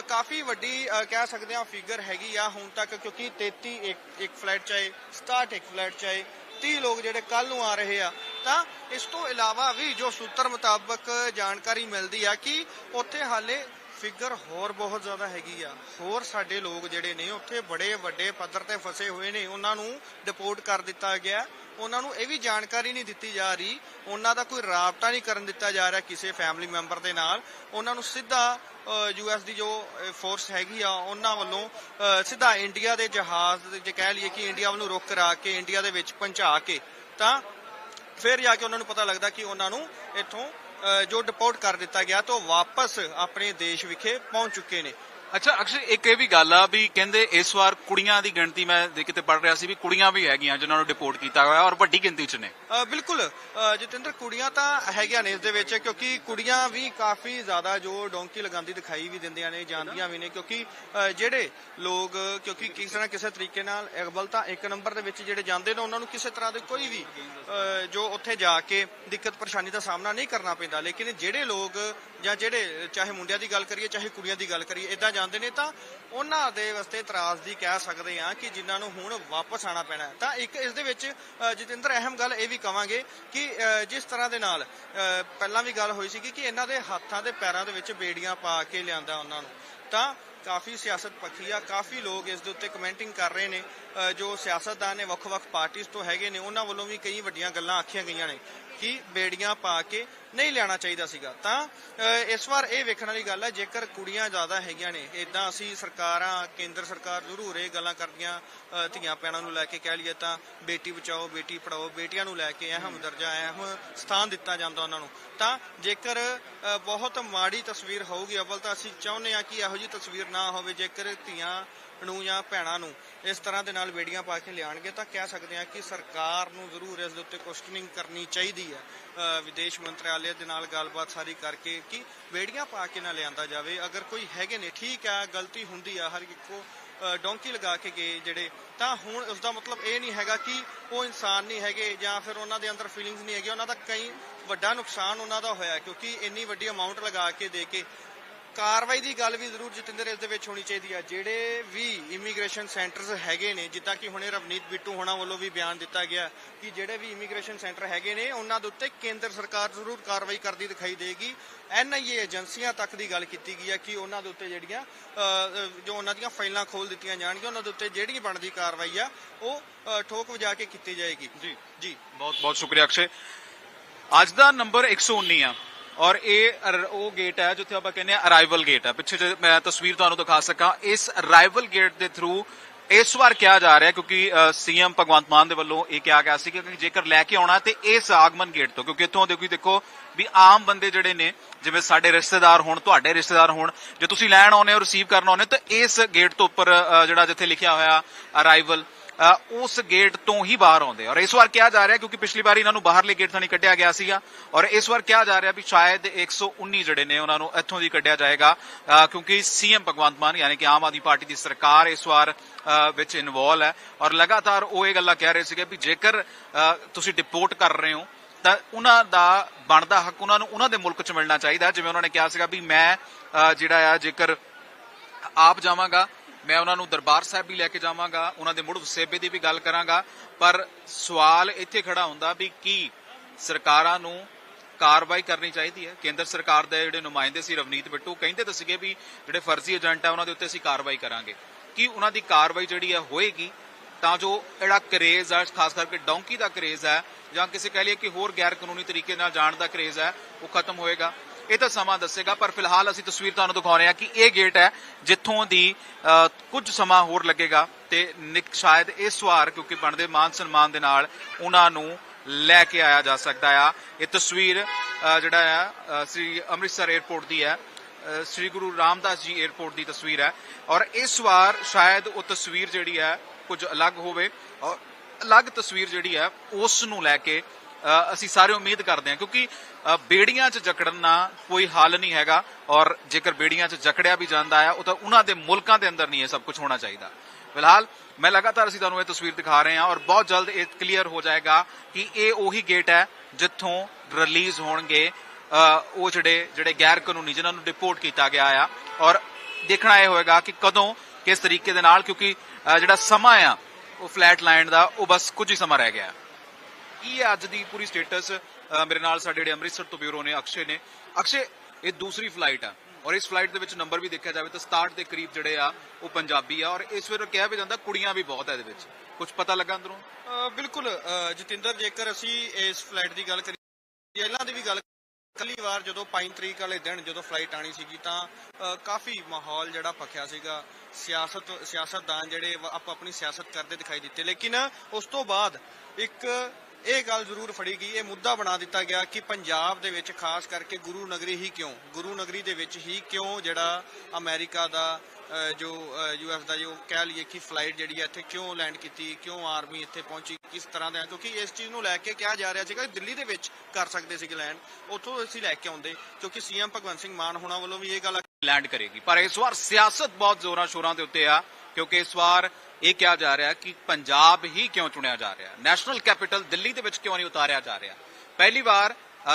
S1: ਕਾਫੀ ਵੱਡੀ ਕਹਿ ਸਕਦੇ ਹਾਂ ਫਿਗਰ ਹੈਗੀ ਆ ਹੁਣ ਤੱਕ, ਕਿਉਂਕਿ 33 ਇੱਕ ਇੱਕ ਫਲਾਈਟ ਚਾਹੇ 67 ਇੱਕ ਫਲਾਈਟ ਚਾਹੇ 30 ਲੋਕ ਜਿਹੜੇ ਕੱਲ ਨੂੰ ਆ ਰਹੇ ਆ, ਤਾਂ ਇਸ ਤੋਂ ਇਲਾਵਾ ਵੀ ਜੋ ਸੂਤਰ ਮੁਤਾਬਕ ਜਾਣਕਾਰੀ ਮਿਲਦੀ ਆ ਕਿ ਉੱਥੇ ਹਾਲੇ ਫਿਗਰ ਹੋਰ ਬਹੁਤ ਜ਼ਿਆਦਾ ਹੈਗੀ ਆ। ਹੋਰ ਸਾਡੇ ਲੋਕ ਜਿਹੜੇ ਨੇ, ਉੱਥੇ ਬੜੇ ਵੱਡੇ ਪੱਧਰ ਤੇ ਫਸੇ ਹੋਏ ਨੇ, ਉਹਨਾਂ ਨੂੰ ਡਿਪੋਰਟ ਕਰ ਦਿੱਤਾ ਗਿਆ। ਉਹਨਾਂ ਨੂੰ ਇਹ ਵੀ ਜਾਣਕਾਰੀ ਨਹੀਂ ਦਿੱਤੀ ਜਾ ਰਹੀ। ਉਹਨਾਂ ਦਾ ਕੋਈ ਰਾਬਤਾ ਨਹੀਂ ਕਰਨ ਦਿੱਤਾ ਜਾ ਰਿਹਾ ਕਿਸੇ ਫੈਮਿਲੀ ਮੈਂਬਰ ਦੇ ਨਾਲ। ਉਹਨਾਂ ਨੂੰ ਸਿੱਧਾ ਯੂਐਸ ਦੀ ਜੋ ਫੋਰਸ ਹੈਗੀ ਆ ਉਹਨਾਂ ਵੱਲੋਂ ਅ, ਸਿੱਧਾ ਇੰਡੀਆ ਦੇ ਜਹਾਜ਼ ਜੇ ਕਹਿ ਲਈਏ ਕਿ ਇੰਡੀਆ ਵੱਲੋਂ ਰੁਕ ਕਰਾ ਕੇ ਇੰਡੀਆ ਦੇ ਵਿੱਚ ਪਹੁੰਚਾ ਕੇ ਤਾਂ ਫਿਰ ਜਾ ਕੇ ਉਹਨਾਂ ਨੂੰ ਪਤਾ ਲੱਗਦਾ ਕਿ ਉਹਨਾਂ ਨੂੰ ਇੱਥੋਂ ਅ, ਜੋ ਡਿਪੋਰਟ ਕਰ ਦਿੱਤਾ ਗਿਆ ਤਾਂ ਉਹ ਵਾਪਸ ਆਪਣੇ ਦੇਸ਼ ਵਿਖੇ ਪਹੁੰਚ ਚੁੱਕੇ ਨੇ।
S2: ਅੱਛਾ ਅਕਸ਼ਰ ਇੱਕ ਇਹ ਵੀ ਗੱਲ ਆ ਵੀ ਕਹਿੰਦੇ ਇਸ ਵਾਰ ਕੁੜੀਆਂ ਦੀ ਗਿਣਤੀ ਮੈਂ ਦੇ- ਕਿਤੇ ਪੜ ਰਿਹਾ ਸੀ ਵੀ ਕੁੜੀਆਂ ਵੀ ਹੈਗੀਆਂ ਜਿਨ੍ਹਾਂ ਨੂੰ ਡਿਪੋਰਟ ਕੀਤਾ ਹੋਇਆ ਔਰ ਵੱਡੀ ਗਿਣਤੀ 'ਚ ਨੇ।
S1: ਬਿਲਕੁਲ। ਜਤਿੰਦਰ, ਕੁੜੀਆਂ ਤਾਂ ਹੈਗੀਆਂ ਨੇ ਇਸ ਦੇ ਵਿੱਚ ਕਿਉਂਕਿ ਕੁੜੀਆਂ ਵੀ ਕਾਫੀ ਜ਼ਿਆਦਾ ਜੋ ਡੋਂਕੀ ਲਗਾਉਂਦੀ ਦਿਖਾਈ ਵੀ ਦਿੰਦੀਆਂ ਨੇ ਜਾਂਦੀਆਂ ਵੀ ਨੇ ਕਿਉਂਕਿ ਜਿਹੜੇ ਲੋਕ ਕਿਉਂਕਿ ਕਿਸੇ ਨਾ ਕਿਸੇ ਤਰੀਕੇ ਨਾਲ ਅਕਬਲ ਇੱਕ ਨੰਬਰ ਦੇ ਵਿੱਚ ਜਿਹੜੇ ਜਾਂਦੇ ਨੇ, ਉਹਨਾਂ ਨੂੰ ਕਿਸੇ ਤਰ੍ਹਾਂ ਦੇ ਕੋਈ ਵੀ ਜੋ ਉੱਥੇ ਜਾ ਕੇ ਦਿੱਕਤ ਪਰੇਸ਼ਾਨੀ ਦਾ ਸਾਹਮਣਾ ਨਹੀਂ ਕਰਨਾ ਪੈਂਦਾ। ਲੇਕਿਨ ਜਿਹੜੇ ਲੋਕ ਜਾਂ ਜਿਹੜੇ, ਚਾਹੇ ਮੁੰਡਿਆਂ ਦੀ ਗੱਲ ਕਰੀਏ, ਚਾਹੇ ਕੁੜੀਆਂ ਦੀ ਗੱਲ ਕਰੀਏ ਇਦਾਂ ਜਾਂਦੇ ਨੇ, ਤਾਂ ਉਹਨਾਂ ਦੇ ਵਾਸਤੇ ਇਤਰਾਜ਼ ਦੀ ਕਹਿ ਸਕਦੇ ਆ ਕਿ ਜਿਨ੍ਹਾਂ ਨੂੰ ਹੁਣ ਵਾਪਸ ਆਣਾ ਪੈਣਾ ਤਾਂ ਇੱਕ ਇਸ ਦੇ ਵਿੱਚ ਜਤਿੰਦਰ, ਅਹਿਮ ਗੱਲ ਇਹ ਵੀ ਕਵਾਂਗੇ ਕਿ ਜਿਸ ਤਰ੍ਹਾਂ ਦੇ ਨਾਲ ਪਹਿਲਾਂ ਵੀ ਗੱਲ ਹੋਈ ਸੀਗੀ ਕਿ ਇਹਨਾਂ ਦੇ ਹੱਥਾਂ ਤੇ ਪੈਰਾਂ ਦੇ ਵਿੱਚ ਬੇੜੀਆਂ ਪਾ ਕੇ ਲਿਆਂਦਾ ਉਹਨਾਂ ਨੂੰ। ਤਾਂ ਕਾਫੀ ਸਿਆਸਤ ਪੱਖੀ ਆ, ਕਾਫੀ ਲੋਕ ਇਸ ਦੇ ਉੱਤੇ ਕਮੈਂਟਿੰਗ ਕਰ ਰਹੇ ਨੇ ਜੋ ਸਿਆਸਤਦਾਨ ਨੇ, ਵੱਖ-ਵੱਖ ਪਾਰਟੀਆਂ ਤੋਂ ਹੈਗੇ ਨੇ, ਉਹਨਾਂ ਵੱਲੋਂ ਵੀ ਕਈ ਵੱਡੀਆਂ ਗੱਲਾਂ ਆਖੀਆਂ ਗਈਆਂ ਨੇ ਕਿ ਬੇੜੀਆਂ ਪਾ ਕੇ ਨਹੀਂ ਲਿਆਣਾ ਚਾਹੀਦਾ ਸੀਗਾ। ਤਾਂ ਇਸ ਵਾਰ ਇਹ ਵੇਖਣ ਵਾਲੀ ਗੱਲ ਹੈ, ਜੇਕਰ ਕੁੜੀਆਂ ਜ਼ਿਆਦਾ ਹੈਗੀਆਂ ਨੇ ਇਦਾਂ ਅਸੀਂ ਸਰਕਾਰਾਂ, ਕੇਂਦਰ ਸਰਕਾਰ ਜ਼ਰੂਰ ਇਹ ਗੱਲਾਂ ਕਰਦੀਆਂ ਧੀਆਂ ਪੈਣਾ ਨੂੰ ਲੈ ਕੇ ਕਹਿ ਲਈਏ ਤਾਂ, ਬੇਟੀ ਬਚਾਓ, ਬੇਟੀ ਪੜਾਓ ਬੇਟੀਆਂ ਨੂੰ ਲੈ ਕੇ ਅਹਿਮ ਦਰਜਾ, ਅਹਿਮ ਸਥਾਨ ਦਿੱਤਾ ਜਾਂਦਾ ਉਹਨਾਂ ਨੂੰ। ਤਾਂ, ਜੇਕਰ ਬਹੁਤ ਮਾੜੀ ਤਸਵੀਰ ਹੋਊਗੀ, ਅਵਲ ਤਾਂ ਅਸੀਂ ਚਾਹੁੰਦੇ ਹਾਂ ਕਿ ਇਹੋ ਜੀ ਤਸਵੀਰ ਨਾ ਹੋਵੇ, ਜੇਕਰ ਧੀਆਂ ਨੂੰ ਜਾਂ ਭੈਣਾਂ ਨੂੰ ਇਸ ਤਰ੍ਹਾਂ ਦੇ ਨਾਲ ਬੇੜੀਆਂ ਪਾ ਕੇ ਲਿਆਣਗੇ ਤਾਂ ਕਹਿ ਸਕਦੇ ਹਾਂ ਕਿ ਸਰਕਾਰ ਨੂੰ ਜ਼ਰੂਰ ਇਸ ਦੇ ਉੱਤੇ ਕੁਐਸਚਨਿੰਗ ਕਰਨੀ ਚਾਹੀਦੀ ਹੈ। ਵਿਦੇਸ਼ ਮੰਤਰਾਲੇ ਦੇ ਨਾਲ ਗੱਲਬਾਤ ਸਾਰੀ ਕਰਕੇ ਕਿ ਬੇੜੀਆਂ ਪਾ ਕੇ ਨਾ ਲਿਆਂਦਾ ਜਾਵੇ। ਅਗਰ ਕੋਈ ਹੈਗੇ ਨੇ, ਠੀਕ ਹੈ ਗਲਤੀ ਹੁੰਦੀ ਆ, ਹਰ ਇੱਕੋ ਡੋਂਕੀ ਲਗਾ ਕੇ ਗਏ ਜਿਹੜੇ, ਤਾਂ ਹੁਣ ਉਸ ਦਾ ਮਤਲਬ ਇਹ ਨਹੀਂ ਹੈਗਾ ਕਿ ਉਹ ਇਨਸਾਨ ਨਹੀਂ ਹੈਗੇ ਜਾਂ ਫਿਰ ਉਹਨਾਂ ਦੇ ਅੰਦਰ ਫੀਲਿੰਗਸ ਨਹੀਂ ਹੈਗੀ। ਉਹਨਾਂ ਦਾ ਕਈ ਵੱਡਾ ਨੁਕਸਾਨ ਉਹਨਾਂ ਦਾ ਹੋਇਆ, ਕਿਉਂਕਿ ਇੰਨੀ ਵੱਡੀ ਅਮਾਉਂਟ ਲਗਾ ਕੇ ਦੇ ਕੇ ਕਾਰਵਾਈ ਦੀ ਗੱਲ ਵੀ ਜ਼ਰੂਰ ਜਤਿੰਦਰ ਇਸ ਦੇ ਵਿੱਚ ਹੋਣੀ ਚਾਹੀਦੀ ਆ। ਜਿਹੜੇ ਵੀ ਇਮੀਗ੍ਰੇਸ਼ਨ ਸੈਂਟਰਸ ਹੈਗੇ ਨੇ ਜਿੱਦਾਂ ਕਿ ਹੁਣੇ ਰਵਨੀਤ ਬਿੱਟੂ ਹੋਣਾ ਵੱਲੋਂ ਵੀ ਬਿਆਨ ਦਿੱਤਾ ਗਿਆ ਕਿ ਜਿਹੜੇ ਵੀ ਇਮੀਗ੍ਰੇਸ਼ਨ ਸੈਂਟਰ ਹੈਗੇ ਨੇ ਉਹਨਾਂ ਦੇ ਉੱਤੇ ਕੇਂਦਰ ਸਰਕਾਰ ਜ਼ਰੂਰ ਕਾਰਵਾਈ ਕਰਦੀ ਦਿਖਾਈ ਦੇਗੀ। ਐਨਆਈਏ ਏਜੰਸੀਆਂ ਤੱਕ ਦੀ ਗੱਲ ਕੀਤੀ ਗਈ ਹੈ ਕਿ ਉਹਨਾਂ ਦੇ ਉੱਤੇ ਜਿਹੜੀਆਂ ਜੋ ਉਹਨਾਂ ਦੀਆਂ ਫਾਈਲਾਂ ਖੋਲ ਦਿੱਤੀਆਂ ਜਾਣਗੀਆਂ ਉਹਨਾਂ ਦੇ ਉੱਤੇ ਜਿਹੜੀ ਬਣਦੀ ਕਾਰਵਾਈ ਆ ਉਹ ਠੋਕ ਵਜਾ ਕੇ ਕੀਤੀ ਜਾਏਗੀ।
S2: ਜੀ।
S1: ਜੀ।
S2: ਬਹੁਤ ਬਹੁਤ ਸ਼ੁਕਰੀਆ ਅਕਸ਼ੇ। ਅੱਜ ਦਾ ਨੰਬਰ 119 ਆ। ਔਰ ਇਹ ਉਹ ਗੇਟ ਹੈ ਜਿੱਥੇ ਆਪਾਂ ਕਹਿੰਦੇ ਆ ਅਰਾਈਵਲ ਗੇਟ ਹੈ। ਪਿੱਛੇ ਜੇ ਮੈਂ ਤਸਵੀਰ ਤੁਹਾਨੂੰ ਦਿਖਾ ਸਕਾਂ, ਇਸ ਅਰਾਈਵਲ ਗੇਟ ਦੇ ਥਰੂ ਇਸ ਵਾਰ ਕਿਹਾ ਜਾ ਰਿਹਾ ਕਿਉਂਕਿ ਸੀਐਮ ਭਗਵੰਤ ਮਾਨ ਦੇ ਵੱਲੋਂ ਇਹ ਕਿਹਾ ਗਿਆ ਸੀ ਕਿ ਜੇਕਰ ਲੈ ਕੇ ਆਉਣਾ ਤੇ ਇਸ ਆਗਮਨ ਗੇਟ ਤੋਂ, ਕਿਉਂਕਿ ਇੱਥੋਂ ਦੇਖੋ ਦੇਖੋ ਵੀ ਆਮ ਬੰਦੇ ਜਿਹੜੇ ਨੇ, ਜਿਵੇਂ ਸਾਡੇ ਰਿਸ਼ਤੇਦਾਰ ਹੋਣ, ਤੁਹਾਡੇ ਰਿਸ਼ਤੇਦਾਰ ਹੋਣ, ਜੇ ਤੁਸੀਂ ਲੈਣ ਆਉਨੇ ਹੋ ਰਿਸੀਵ ਕਰਨ ਆਉਨੇ ਤਾਂ ਇਸ ਗੇਟ ਤੋਂ ਉੱਪਰ ਜਿਹੜਾ ਜਿੱਥੇ ਲਿਖਿਆ ਹੋਇਆ ਅਰਾਈਵਲ ਉਸ ਗੇਟ ਤੋਂ ਹੀ ਬਾਹਰ ਆਉਂਦੇ ਔਰ ਇਸ ਵਾਰ ਕਿਹਾ ਜਾ ਰਿਹਾ ਕਿਉਂਕਿ ਪਿਛਲੀ ਵਾਰ ਇਹਨਾਂ ਨੂੰ ਬਾਹਰਲੇ ਗੇਟ ਤੋਂ ਨਹੀਂ ਕੱਢਿਆ ਗਿਆ ਸੀਗਾ। ਔਰ ਇਸ ਵਾਰ ਕਿਹਾ ਜਾ ਰਿਹਾ ਵੀ ਸ਼ਾਇਦ 119 ਜਿਹੜੇ ਨੇ ਉਹਨਾਂ ਨੂੰ ਇੱਥੋਂ ਦੀ ਕੱਢਿਆ ਜਾਏਗਾ। ਅ, ਕਿਉਂਕਿ ਸੀਐਮ ਭਗਵੰਤ ਮਾਨ ਯਾਨੀ ਕਿ ਆਮ ਆਦਮੀ ਪਾਰਟੀ ਦੀ ਸਰਕਾਰ ਇਸ ਵਾਰ ਵਿੱਚ ਇਨਵੋਲ ਹੈ। ਔਰ ਲਗਾਤਾਰ ਉਹ ਇਹ ਗੱਲਾਂ ਕਹਿ ਰਹੇ ਸੀਗੇ ਵੀ ਜੇਕਰ ਤੁਸੀਂ ਡਿਪੋਰਟ ਕਰ ਰਹੇ ਹੋ ਤਾਂ ਉਹਨਾਂ ਦਾ ਬਣਦਾ ਹੱਕ ਉਹਨਾਂ ਨੂੰ ਉਹਨਾਂ ਦੇ ਮੁਲਕ 'ਚ ਮਿਲਣਾ ਚਾਹੀਦਾ ਜਿਵੇਂ ਉਹਨਾਂ ਨੇ ਕਿਹਾ ਸੀਗਾ ਵੀ ਮੈਂ ਜਿਹੜਾ ਆ ਜੇਕਰ ਆਪ ਜਾਵਾਂਗਾ ਮੈਂ ਉਹਨਾਂ ਨੂੰ ਦਰਬਾਰ ਸਾਹਿਬ ਵੀ ਲੈ ਕੇ ਜਾਵਾਂਗਾ, ਉਹਨਾਂ ਦੇ ਮੁੜ ਵਸੇਬੇ ਦੀ ਵੀ ਗੱਲ ਕਰਾਂਗਾ, ਪਰ ਸਵਾਲ ਇੱਥੇ ਖੜਾ ਹੁੰਦਾ ਵੀ ਕੀ ਸਰਕਾਰਾਂ ਨੂੰ ਕਾਰਵਾਈ ਕਰਨੀ ਚਾਹੀਦੀ ਹੈ? ਕੇਂਦਰ ਸਰਕਾਰ ਦੇ ਜਿਹੜੇ ਨੁਮਾਇੰਦੇ ਸੀ ਰਵਨੀਤ ਬਿੱਟੂ ਕਹਿੰਦੇ ਤਾਂ ਸੀਗੇ ਵੀ ਜਿਹੜੇ ਫਰਜ਼ੀ ਏਜੰਟ ਆ, ਉਹਨਾਂ ਦੇ ਉੱਤੇ ਅਸੀਂ ਕਾਰਵਾਈ ਕਰਾਂਗੇ। ਕੀ ਉਹਨਾਂ ਦੀ ਕਾਰਵਾਈ ਜਿਹੜੀ ਹੈ ਹੋਏਗੀ? ਤਾਂ ਜੋ ਜਿਹੜਾ ਕਰੇਜ਼ ਹੈ ਖਾਸ ਕਰਕੇ ਡੌਂਕੀ ਦਾ ਕਰੇਜ਼ ਹੈ ਜਾਂ ਕਿਸੇ ਕਹਿ ਲਈਏ ਕਿ ਹੋਰ ਗੈਰ ਕਾਨੂੰਨੀ ਤਰੀਕੇ ਨਾਲ ਜਾਣ ਦਾ ਕਰੇਜ਼ ਹੈ ਉਹ ਖਤਮ ਹੋਏਗਾ। ਇਹ ਤਾਂ ਸਮਾਂ ਦੱਸੇਗਾ, ਪਰ ਫਿਲਹਾਲ ਅਸੀਂ ਤਸਵੀਰ ਤੁਹਾਨੂੰ ਦਿਖਾ ਰਹੇ ਹਾਂ ਕਿ ਇਹ ਗੇਟ ਹੈ, ਜਿੱਥੋਂ ਦੀ ਕੁਝ ਸਮਾਂ ਹੋਰ ਲੱਗੇਗਾ ਤੇ ਨਿਕ, ਸ਼ਾਇਦ ਇਸ ਵਾਰ ਕਿਉਂਕਿ ਬਣਦੇ ਮਾਨ ਸਨਮਾਨ ਦੇ ਨਾਲ ਉਹਨਾਂ ਨੂੰ ਲੈ ਕੇ ਆਇਆ ਜਾ ਸਕਦਾ ਆ। ਇਹ ਤਸਵੀਰ ਜਿਹੜਾ ਆ ਸ੍ਰੀ ਅੰਮ੍ਰਿਤਸਰ 에ਅਰਪੋਰਟ ਦੀ ਹੈ। ਸ੍ਰੀ ਗੁਰੂ ਰਾਮਦਾਸ ਜੀ 에ਅਰਪੋਰਟ ਦੀ ਤਸਵੀਰ ਹੈ। ਔਰ ਇਸ ਵਾਰ ਸ਼ਾਇਦ ਉਹ ਤਸਵੀਰ ਜਿਹੜੀ ਹੈ, ਕੁਝ ਅਲੱਗ ਹੋਵੇ, ਔਰ ਅਲੱਗ ਤਸਵੀਰ ਜਿਹੜੀ ਹੈ, ਉਸ ਨੂੰ ਲੈ ਕੇ ਅਸੀਂ ਸਾਰੇ ਉਮੀਦ ਕਰਦੇ ਹਾਂ, ਕਿਉਂਕਿ ਬੇੜੀਆਂ 'ਚ ਜਕੜਨਾ ਕੋਈ ਹੱਲ ਨਹੀਂ ਹੈਗਾ, ਔਰ ਜੇਕਰ ਬੇੜੀਆਂ 'ਚ ਜਕੜਿਆ ਵੀ ਜਾਂਦਾ ਆ ਉਹ ਤਾਂ ਉਹਨਾਂ ਦੇ ਮੁਲਕਾਂ ਦੇ ਅੰਦਰ ਨਹੀਂ ਇਹ ਸਭ ਕੁਝ ਹੋਣਾ ਚਾਹੀਦਾ। ਫਿਲਹਾਲ, ਮੈਂ ਲਗਾਤਾਰ ਅਸੀਂ ਤੁਹਾਨੂੰ ਇਹ ਤਸਵੀਰ ਦਿਖਾ ਰਹੇ ਹਾਂ, ਔਰ ਬਹੁਤ ਜਲਦ ਇਹ ਕਲੀਅਰ ਹੋ ਜਾਏਗਾ ਕਿ ਇਹ ਉਹੀ ਗੇਟ ਹੈ ਜਿੱਥੋਂ ਰਿਲੀਜ਼ ਹੋਣਗੇ ਉਹ ਜਿਹੜੇ ਜਿਹੜੇ ਗੈਰ ਕਾਨੂੰਨੀ, ਜਿਨ੍ਹਾਂ ਨੂੰ ਡਿਪੋਰਟ ਕੀਤਾ ਗਿਆ ਆ। ਔਰ ਦੇਖਣਾ ਇਹ ਹੋਏਗਾ ਕਿ ਕਦੋਂ, ਕਿਸ ਤਰੀਕੇ ਦੇ ਨਾਲ, ਕਿਉਂਕਿ ਜਿਹੜਾ ਸਮਾਂ ਆ, ਉਹ ਫਲੈਟ ਲਾਈਨ ਦਾ, ਉਹ ਬਸ ਕੁਝ ਹੀ ਸਮਾਂ ਰਹਿ ਗਿਆ। ਕੀ ਹੈ ਅੱਜ ਦੀ ਪੂਰੀ ਸਟੇਟਸ ਮੇਰੇ ਨਾਲ ਸਾਡੇ ਜਿਹੜੇ ਅੰਮ੍ਰਿਤਸਰ ਤੋਂ ਬਿਊਰੋ ਨੇ, ਅਕਸ਼ੇ ਨੇ। ਅਕਸ਼ੇ, ਇਹ ਦੂਸਰੀ ਫਲਾਈਟ ਆ ਔਰ ਇਸ ਫਲਾਈਟ ਦੇ ਵਿੱਚ ਨੰਬਰ ਵੀ ਦੇਖਿਆ ਜਾਵੇ ਤਾਂ 67 ਦੇ ਕਰੀਬ ਜਿਹੜੇ ਆ, ਉਹ ਪੰਜਾਬੀ ਆ ਔਰ ਇਸ ਵੇਲੇ ਕਿਹਾ ਵੀ ਜਾਂਦਾ ਕੁੜੀਆਂ ਵੀ ਬਹੁਤ ਆ ਇਹਦੇ ਵਿੱਚ। ਕੁਝ ਪਤਾ ਲੱਗਾ ਅੰਦਰੋਂ?
S1: ਬਿਲਕੁਲ ਜਤਿੰਦਰ, ਜੇਕਰ ਅਸੀਂ ਇਸ ਫਲਾਈਟ ਦੀ ਗੱਲ ਕਰੀਏ, ਪਹਿਲਾਂ ਦੀ ਵੀ ਗੱਲ ਕੱਲੀ ਵਾਰ ਜਦੋਂ 5 ਤਰੀਕ ਵਾਲੇ ਦਿਨ ਜਦੋਂ ਫਲਾਈਟ ਆਣੀ ਸੀਗੀ ਤਾਂ ਕਾਫੀ ਮਾਹੌਲ ਜਿਹੜਾ ਪੱਖਿਆ ਸੀਗਾ। ਸਿਆਸਤ, ਸਿਆਸਤਦਾਨ ਜਿਹੜੇ ਆਪਾਂ ਆਪਣੀ ਸਿਆਸਤ ਕਰਦੇ ਦਿਖਾਈ ਦਿੱਤੇ। ਲੇਕਿਨ ਉਸ ਤੋਂ ਬਾਅਦ ਇੱਕ ਇਹ ਗੱਲ ਜ਼ਰੂਰ ਫੜੀ ਗਈ, ਇਹ ਮੁੱਦਾ ਬਣਾ ਦਿੱਤਾ ਗਿਆ ਕਿ ਪੰਜਾਬ ਦੇ ਵਿੱਚ ਖਾਸ ਕਰਕੇ ਗੁਰੂ ਨਗਰੀ ਹੀ ਕਿਉਂ, ਗੁਰੂ ਨਗਰੀ ਦੇ ਵਿੱਚ ਹੀ ਕਿਉਂ ਜਿਹੜਾ ਅਮਰੀਕਾ ਦਾ ਜੋ ਯੂਐਸ ਦਾ ਜੋ ਕਹਿ ਲਈਏ ਕਿ ਫਲਾਈਟ ਜਿਹੜੀ ਹੈ ਇੱਥੇ ਕਿਉਂ ਲੈਂਡ ਕੀਤੀ, ਕਿਉਂ ਆਰਮੀ ਇੱਥੇ ਪਹੁੰਚੀ, ਕਿਸ ਤਰ੍ਹਾਂ ਦਾ ਕਿਉਂਕਿ ਇਸ ਚੀਜ਼ ਨੂੰ ਲੈ ਕੇ ਕਿਹਾ ਜਾ ਰਿਹਾ ਸੀਗਾ ਦਿੱਲੀ ਦੇ ਵਿੱਚ ਕਰ ਸਕਦੇ ਸੀਗੇ ਲੈਂਡ, ਉੱਥੋਂ ਅਸੀਂ ਲੈ ਕੇ ਆਉਂਦੇ, ਕਿਉਂਕਿ ਸੀਐਮ ਭਗਵੰਤ ਸਿੰਘ ਮਾਨ ਹੋਣਾ ਵੱਲੋਂ ਵੀ ਇਹ ਗੱਲ
S2: ਲੈਂਡ ਕਰੇਗੀ। ਪਰ ਇਸ ਵਾਰ ਸਿਆਸਤ ਬਹੁਤ ਜ਼ੋਰਾਂ ਸ਼ੋਰਾਂ ਦੇ ਉੱਤੇ ਆ, ਕਿਉਂਕਿ ਇਸ ਵਾਰ ਇਹ ਕਿਹਾ ਜਾ ਰਿਹਾ ਕਿ ਪੰਜਾਬ ਹੀ ਕਿਉਂ ਚੁਣਿਆ ਜਾ ਰਿਹਾ? ਨੈਸ਼ਨਲ ਕੈਪੀਟਲ ਦਿੱਲੀ ਦੇ ਵਿੱਚ ਕਿਉਂ ਨਹੀਂ ਉਤਾਰਿਆ ਜਾ ਰਿਹਾ? ਪਹਿਲੀ ਵਾਰ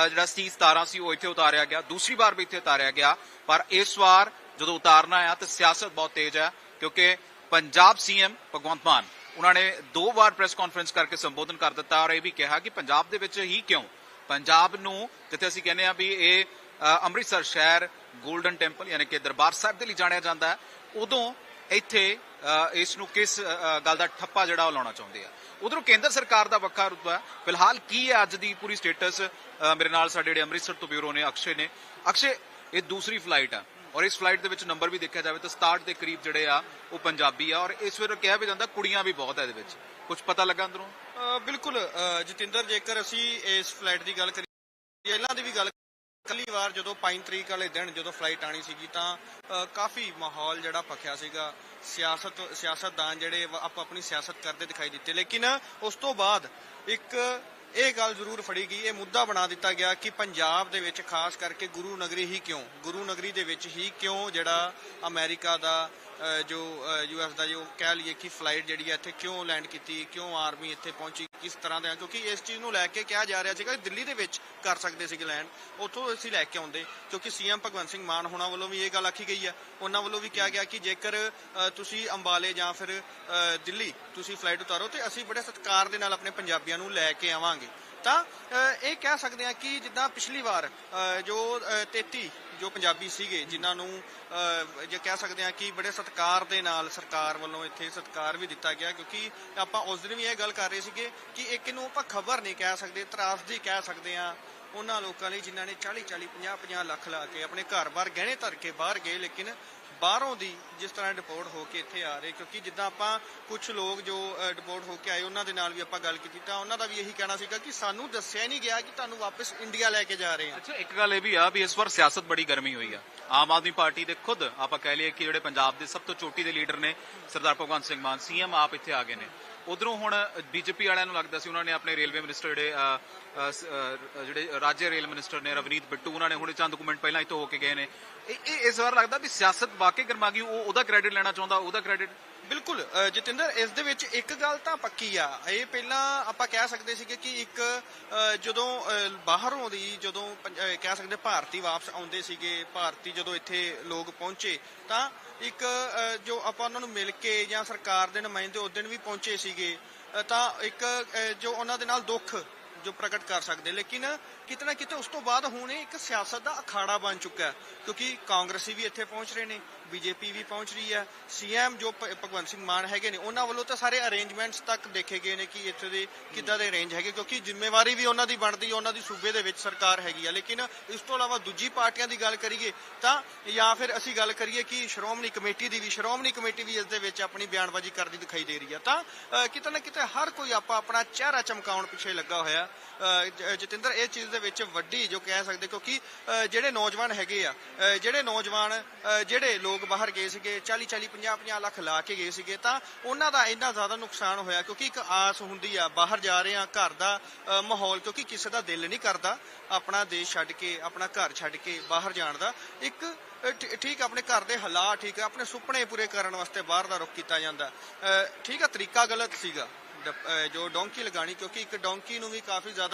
S2: ਜਿਹੜਾ ਸੀ 17 ਸੀ, ਉਹ ਇੱਥੇ ਉਤਾਰਿਆ ਗਿਆ। ਦੂਸਰੀ ਵਾਰ ਵੀ ਇੱਥੇ ਉਤਾਰਿਆ ਗਿਆ। ਪਰ ਇਸ ਵਾਰ ਜਦੋਂ ਉਤਾਰਨਾ ਆ ਤਾਂ ਸਿਆਸਤ ਬਹੁਤ ਤੇਜ਼ ਹੈ, ਕਿਉਂਕਿ ਪੰਜਾਬ ਸੀਐਮ ਭਗਵੰਤ ਮਾਨ, ਉਹਨਾਂ ਨੇ ਦੋ ਵਾਰ ਪ੍ਰੈਸ ਕਾਨਫਰੰਸ ਕਰਕੇ ਸੰਬੋਧਨ ਕਰ ਦਿੱਤਾ ਔਰ ਇਹ ਵੀ ਕਿਹਾ ਕਿ ਪੰਜਾਬ ਦੇ ਵਿੱਚ ਹੀ ਕਿਉਂ? ਪੰਜਾਬ ਨੂੰ ਜਿੱਥੇ ਅਸੀਂ ਕਹਿੰਦੇ ਆ ਵੀ ਇਹ ਅੰਮ੍ਰਿਤਸਰ ਸ਼ਹਿਰ 골ਡਨ ਟੈਂਪਲ, ਯਾਨੀ ਕਿ ਦਰਬਾਰ ਸਾਹਿਬ ਦੇ ਲਈ ਜਾਣਿਆ ਜਾਂਦਾ ਹੈ, ਉਦੋਂ ਇੱਥੇ ਇਸ ਨੂੰ ਕਿਸ ਗੱਲ ਦਾ ਠੱਪਾ ਜਿਹੜਾ ਉਹ ਲਾਉਣਾ ਚਾਹੁੰਦੇ ਆ। ਉਧਰੋਂ ਕੇਂਦਰ ਸਰਕਾਰ ਦਾ ਵੱਖਰਾ ਰੁਤਬਾ ਫਿਲਹਾਲ ਕੀ ਹੈ ਅੱਜ ਦੀ ਪੂਰੀ ਸਟੇਟਸ? ਮੇਰੇ ਨਾਲ ਸਾਡੇ ਜਿਹੜੇ ਅੰਮ੍ਰਿਤਸਰ ਤੋਂ ਬਿਊਰੋ ਨੇ ਅਕਸ਼ੇ ਨੇ। ਅਕਸ਼ੇ, ਇਹ ਦੂਸਰੀ ਫਲਾਈਟ ਆ ਔਰ ਇਸ ਫਲਾਈਟ ਦੇ ਵਿੱਚ ਨੰਬਰ ਵੀ ਦੇਖਿਆ ਜਾਵੇ ਤਾਂ 67 ਦੇ ਕਰੀਬ ਜਿਹੜੇ ਆ, ਉਹ ਪੰਜਾਬੀ ਆ ਔਰ ਇਸ ਵੇਲੇ ਕਿਹਾ ਵੀ ਜਾਂਦਾ ਕੁੜੀਆਂ ਵੀ ਬਹੁਤ ਆ ਇਹਦੇ ਵਿੱਚ। ਕੁਝ ਪਤਾ ਲੱਗਾ ਅੰਦਰੋਂ?
S1: ਬਿਲਕੁਲ ਜਤਿੰਦਰ, ਜੇਕਰ ਅਸੀਂ ਇਸ ਫਲਾਈਟ ਦੀ ਗੱਲ ਕਰੀਏ ਇਹਨਾਂ ਦੀ ਵੀ ਗੱਲ ਕੱਲੀ ਵਾਰ ਜਦੋਂ 5 ਤਰੀਕ ਵਾਲੇ ਦਿਨ ਜਦੋਂ ਫਲਾਈਟ ਆਣੀ ਸੀਗੀ ਤਾਂ ਕਾਫੀ ਮਾਹੌਲ ਜਿਹੜਾ ਭਖਿਆ ਸੀਗਾ। ਸਿਆਸਤ ਸਿਆਸਤਦਾਨ ਜਿਹੜੇ ਵਾ- ਆਪਣੀ ਸਿਆਸਤ ਕਰਦੇ ਦਿਖਾਈ ਦਿੱਤੇ। ਲੇਕਿਨ ਉਸ ਤੋਂ ਬਾਅਦ ਇੱਕ ਇਹ ਗੱਲ ਜ਼ਰੂਰ ਫੜੀ ਗਈ ਇਹ ਮੁੱਦਾ ਬਣਾ ਦਿੱਤਾ ਗਿਆ ਕਿ ਪੰਜਾਬ ਦੇ ਵਿੱਚ ਖਾਸ ਕਰਕੇ ਗੁਰੂ ਨਗਰੀ ਹੀ ਕਿਉਂ? ਗੁਰੂ ਨਗਰੀ ਦੇ ਵਿੱਚ ਹੀ ਕਿਉਂ ਜਿਹੜਾ ਅਮਰੀਕਾ ਦਾ ਅ, ਜੋ ਯੂਐਸ ਦਾ ਜੋ ਕਹਿ ਲਈਏ ਕਿ ਫਲਾਈਟ ਜਿਹੜੀ ਹੈ ਇੱਥੇ ਕਿਉਂ ਲੈਂਡ ਕੀਤੀ ਕਿਉਂ ਆਰਮੀ ਇੱਥੇ ਪਹੁੰਚੀ? ਕਿਸ ਤਰ੍ਹਾਂ ਦੇ ਕਿਉਂਕਿ ਇਸ ਚੀਜ਼ ਨੂੰ ਲੈ ਕੇ ਕਿਹਾ ਜਾ ਰਿਹਾ ਸੀਗਾ ਦਿੱਲੀ ਦੇ ਵਿੱਚ ਕਰ ਸਕਦੇ ਸੀਗੇ ਲੈਂਡ ਉੱਥੋਂ ਅਸੀਂ ਲੈ ਕੇ ਆਉਂਦੇ ਕਿਉਂਕਿ ਸੀਐਮ ਭਗਵੰਤ ਸਿੰਘ ਮਾਨ ਹੋਣਾ ਵੱਲੋਂ ਵੀ ਇਹ ਗੱਲ ਆਖੀ ਗਈ ਹੈ ਉਹਨਾਂ ਵੱਲੋਂ ਵੀ ਕਿਹਾ ਗਿਆ ਕਿ ਜੇਕਰ ਤੁਸੀਂ ਅੰਬਾਲੇ ਜਾਂ ਫਿਰ ਦਿੱਲੀ ਤੁਸੀਂ ਫਲਾਈਟ ਉਤਾਰੋ ਤੇ ਅਸੀਂ ਬੜੇ ਸਤਿਕਾਰ ਦੇ ਨਾਲ ਆਪਣੇ ਪੰਜਾਬੀਆਂ ਨੂੰ ਲੈ ਕੇ ਆਵਾਂਗੇ। ਤਾਂ ਇਹ ਕਹਿ ਸਕਦੇ ਹਾਂ ਕਿ ਜਿੱਦਾਂ ਪਿਛਲੀ ਵਾਰ ਜੋ ਅ, 33 ਜੋ ਪੰਜਾਬੀ ਸੀਗੇ, ਜਿਨ੍ਹਾਂ ਨੂੰ ਜੇ ਕਹਿ ਸਕਦੇ ਹਾਂ ਕਿ ਬੜੇ ਸਤਿਕਾਰ ਦੇ ਨਾਲ ਸਰਕਾਰ ਵੱਲੋਂ ਇੱਥੇ ਸਤਿਕਾਰ ਵੀ ਦਿੱਤਾ ਗਿਆ, ਕਿਉਂਕਿ ਆਪਾਂ ਉਸ ਦਿਨ ਵੀ ਇਹ ਗੱਲ ਕਰ ਰਹੇ ਸੀਗੇ ਕਿ ਇੱਕ ਨੂੰ ਆਪਾਂ ਖਬਰ ਨਹੀਂ ਕਹਿ ਸਕਦੇ, ਤਰਾਸਦੀ ਕਹਿ ਸਕਦੇ ਹਾਂ। ਉਹਨਾਂ ਲੋਕਾਂ ਲਈ ਜਿਨ੍ਹਾਂ ਨੇ 40 40 50 50 ਲੱਖ ਲਾ ਕੇ ਆਪਣੇ ਘਰ-ਬਾਰ ਗਹਿਣੇ ਧਰ ਕੇ ਬਾਹਰ ਗਏ, ਲੇਕਿਨ ਬਾਹਰੋਂ ਦੀ ਜਿਸ ਤਰ੍ਹਾਂ ਡਿਪੋਰਟ ਹੋ ਕੇ ਇੱਥੇ ਆ ਰਹੇ, ਕਿਉਂਕਿ ਜਿੱਦਾਂ ਆਪਾਂ ਕੁਝ ਲੋਕ ਜੋ ਡਿਪੋਰਟ ਹੋ ਕੇ ਆਏ, ਉਹਨਾਂ ਦੇ ਨਾਲ ਵੀ ਆਪਾਂ ਗੱਲ ਕੀਤੀ, ਤਾਂ ਉਹਨਾਂ ਦਾ ਵੀ ਇਹੀ ਕਹਿਣਾ ਸੀਗਾ ਕਿ ਸਾਨੂੰ ਦੱਸਿਆ ਨਹੀਂ ਗਿਆ ਕਿ ਤੁਹਾਨੂੰ ਵਾਪਸ ਇੰਡੀਆ ਲੈ ਕੇ ਜਾ ਰਹੇ ਹਾਂ।
S2: ਅੱਛਾ, ਇੱਕ ਗੱਲ ਇਹ ਵੀ ਆ ਵੀ ਇਸ ਵਾਰ ਸਿਆਸਤ ਬੜੀ ਗਰਮੀ ਹੋਈ ਆ। ਆਮ ਆਦਮੀ ਪਾਰਟੀ ਦੇ ਖੁਦ, ਆਪਾਂ ਕਹਿ ਲਈਏ ਕਿ ਜਿਹੜੇ ਪੰਜਾਬ ਦੇ ਸਭ ਤੋਂ ਚੋਟੀ ਦੇ ਲੀਡਰ ਨੇ, ਸਰਦਾਰ ਭਗਵੰਤ ਸਿੰਘ ਮਾਨ, ਸੀਐਮ ਆਪ ਇੱਥੇ ਆ ਗਏ ਨੇ। ਉਧਰੋਂ ਹੁਣ ਬੀਜੇਪੀ ਵਾਲਿਆਂ ਨੂੰ ਲੱਗਦਾ ਸੀ ਉਹਨਾਂ ਨੇ ਆਪਣੇ ਰੇਲਵੇ ਮਿਨਿਸਟਰ ਜਿਹੜੇ ਅ, ਜਿਹੜੇ ਰਾਜ ਰੇਲ ਮਿਨਿਸਟਰ ਨੇ ਰਵਨੀਤ ਬਿੱਟੂ ਉਹਨਾਂ ਨੇ ਹੁਣੇ ਚੰਦ ਕੁ ਮਿੰਟ ਪਹਿਲਾਂ ਇੱਥੋਂ ਹੋ ਕੇ ਗਏ ਨੇ। ਇਹ ਇਹ ਇਸ ਵਾਰ ਲੱਗਦਾ ਵੀ ਸਿਆਸਤ ਵਾਕਈ ਗਰਮਾ ਗਈ ਉਹ ਉਹਦਾ ਕ੍ਰੈਡਿਟ ਲੈਣਾ ਚਾਹੁੰਦਾ ਉਹਦਾ ਕ੍ਰੈਡਿਟ
S1: ਬਿਲਕੁਲ ਜਤਿੰਦਰ, ਇਸ ਦੇ ਵਿੱਚ ਇੱਕ ਗੱਲ ਤਾਂ ਪੱਕੀ ਆ। ਇਹ ਪਹਿਲਾਂ ਆਪਾਂ ਕਹਿ ਸਕਦੇ ਸੀਗੇ ਕਿ ਇੱਕ ਜਦੋਂ ਬਾਹਰੋਂ ਦੀ ਜਦੋਂ ਕਹਿ ਸਕਦੇ ਭਾਰਤੀ ਵਾਪਸ ਆਉਂਦੇ ਸੀਗੇ, ਭਾਰਤੀ ਜਦੋਂ ਇੱਥੇ ਲੋਕ ਪਹੁੰਚੇ, ਤਾਂ ਇੱਕ ਜੋ ਆਪਾਂ ਉਹਨਾਂ ਨੂੰ ਮਿਲ ਕੇ ਜਾਂ ਸਰਕਾਰ ਦੇ ਨੁਮਾਇੰਦੇ ਉਸ ਦਿਨ ਵੀ ਪਹੁੰਚੇ ਸੀਗੇ ਤਾਂ ਇੱਕ ਜੋ ਉਹਨਾਂ ਦੇ ਨਾਲ ਦੁੱਖ ਜੋ ਪ੍ਰਗਟ ਕਰ ਸਕਦੇ। ਲੇਕਿਨ ਕਿਤੇ ਨਾ ਕਿਤੇ ਉਸ ਤੋਂ ਬਾਅਦ ਹੁਣ ਇੱਕ ਸਿਆਸਤ ਦਾ ਅਖਾੜਾ ਬਣ ਚੁੱਕਾ ਹੈ, ਕਿਉਂਕਿ ਕਾਂਗਰਸੀ ਵੀ ਇੱਥੇ ਪਹੁੰਚ ਰਹੇ ਨੇ ਬੀਜੇਪੀ ਵੀ ਪਹੁੰਚ ਰਹੀ ਹੈ। ਸੀਐਮ ਜੋ ਭਗਵੰਤ ਸਿੰਘ ਮਾਨ ਹੈਗੇ ਨੇ, ਉਹਨਾਂ ਵੱਲੋਂ ਤਾਂ ਸਾਰੇ ਅਰੇਂਜਮੈਂਟਸ ਤੱਕ ਦੇਖੇ ਗਏ ਨੇ ਕਿ ਇੱਥੇ ਦੇ ਕਿੱਦਾਂ ਦੇ ਅਰੇਂਜ ਹੈਗੇ, ਕਿਉਂਕਿ ਜ਼ਿੰਮੇਵਾਰੀ ਵੀ ਉਹਨਾਂ ਦੀ ਬਣਦੀ ਹੈ, ਉਹਨਾਂ ਦੀ ਸੂਬੇ ਦੇ ਵਿੱਚ ਸਰਕਾਰ ਹੈਗੀ ਆ ਲੇਕਿਨ ਇਸ ਤੋਂ ਇਲਾਵਾ ਦੂਜੀ ਪਾਰਟੀਆਂ ਦੀ ਗੱਲ ਕਰੀਏ ਤਾਂ, ਜਾਂ ਫਿਰ ਅਸੀਂ ਗੱਲ ਕਰੀਏ ਕਿ ਸ਼੍ਰੋਮਣੀ ਕਮੇਟੀ ਦੀ ਵੀ, ਸ਼੍ਰੋਮਣੀ ਕਮੇਟੀ ਵੀ ਇਸ ਦੇ ਵਿੱਚ ਆਪਣੀ ਬਿਆਨਬਾਜ਼ੀ ਕਰਦੀ ਦਿਖਾਈ ਦੇ ਰਹੀ ਹੈ। ਤਾਂ ਕਿਤੇ ਨਾ ਕਿਤੇ ਹਰ ਕੋਈ ਆਪਾਂ ਆਪਣਾ ਚਿਹਰਾ ਚਮਕਾਉਣ ਪਿੱਛੇ ਲੱਗਾ ਹੋਇਆ ਜਤਿੰਦਰ, ਇਹ ਚੀਜ਼ ਦੇ ਵਿੱਚ ਵੱਡੀ ਜੋ ਕਹਿ ਸਕਦੇ ਕਿਉਂਕਿ ਜਿਹੜੇ ਨੌਜਵਾਨ ਹੈਗੇ ਆ ਜਿਹੜੇ ਨੌਜਵਾਨ ਜਿਹੜੇ ਲੋਕ ਬਾਹਰ ਗਏ ਸੀਗੇ 40 40 50 50 ਲੱਖ ਲਾ ਕੇ ਗਏ ਸੀਗੇ ਤਾਂ ਉਹਨਾਂ ਦਾ ਇੰਨਾ ਜ਼ਿਆਦਾ ਨੁਕਸਾਨ ਹੋਇਆ ਕਿਉਂਕਿ ਇੱਕ ਆਸ ਹੁੰਦੀ ਆ ਬਾਹਰ ਜਾ ਰਹੇ ਆ ਘਰ ਦਾ ਮਾਹੌਲ ਕਿਉਂਕਿ ਕਿਸੇ ਦਾ ਦਿਲ ਨਹੀਂ ਕਰਦਾ ਆਪਣਾ ਦੇਸ਼ ਛੱਡ ਕੇ ਆਪਣਾ ਘਰ ਛੱਡ ਕੇ ਬਾਹਰ ਜਾਣ ਦਾ। ਇੱਕ ਠੀਕ ਆਪਣੇ ਘਰ ਦੇ ਹਾਲਾਤ ਠੀਕ ਆ ਆਪਣੇ ਸੁਪਨੇ ਪੂਰੇ ਕਰਨ ਵਾਸਤੇ ਬਾਹਰ ਦਾ ਰੁਖ ਕੀਤਾ ਜਾਂਦਾ। ਅ, ਠੀਕ ਆ ਤਰੀਕਾ ਗਲਤ ਸੀਗਾ ਜੋ ਡੋਂਕੀ ਲਗਾਣੀ ਕਿਉਂਕਿ ਇੱਕ ਡੋਂਕੀ ਨੂੰ ਵੀ ਕਾਫੀ ਜ਼ਿਆਦਾ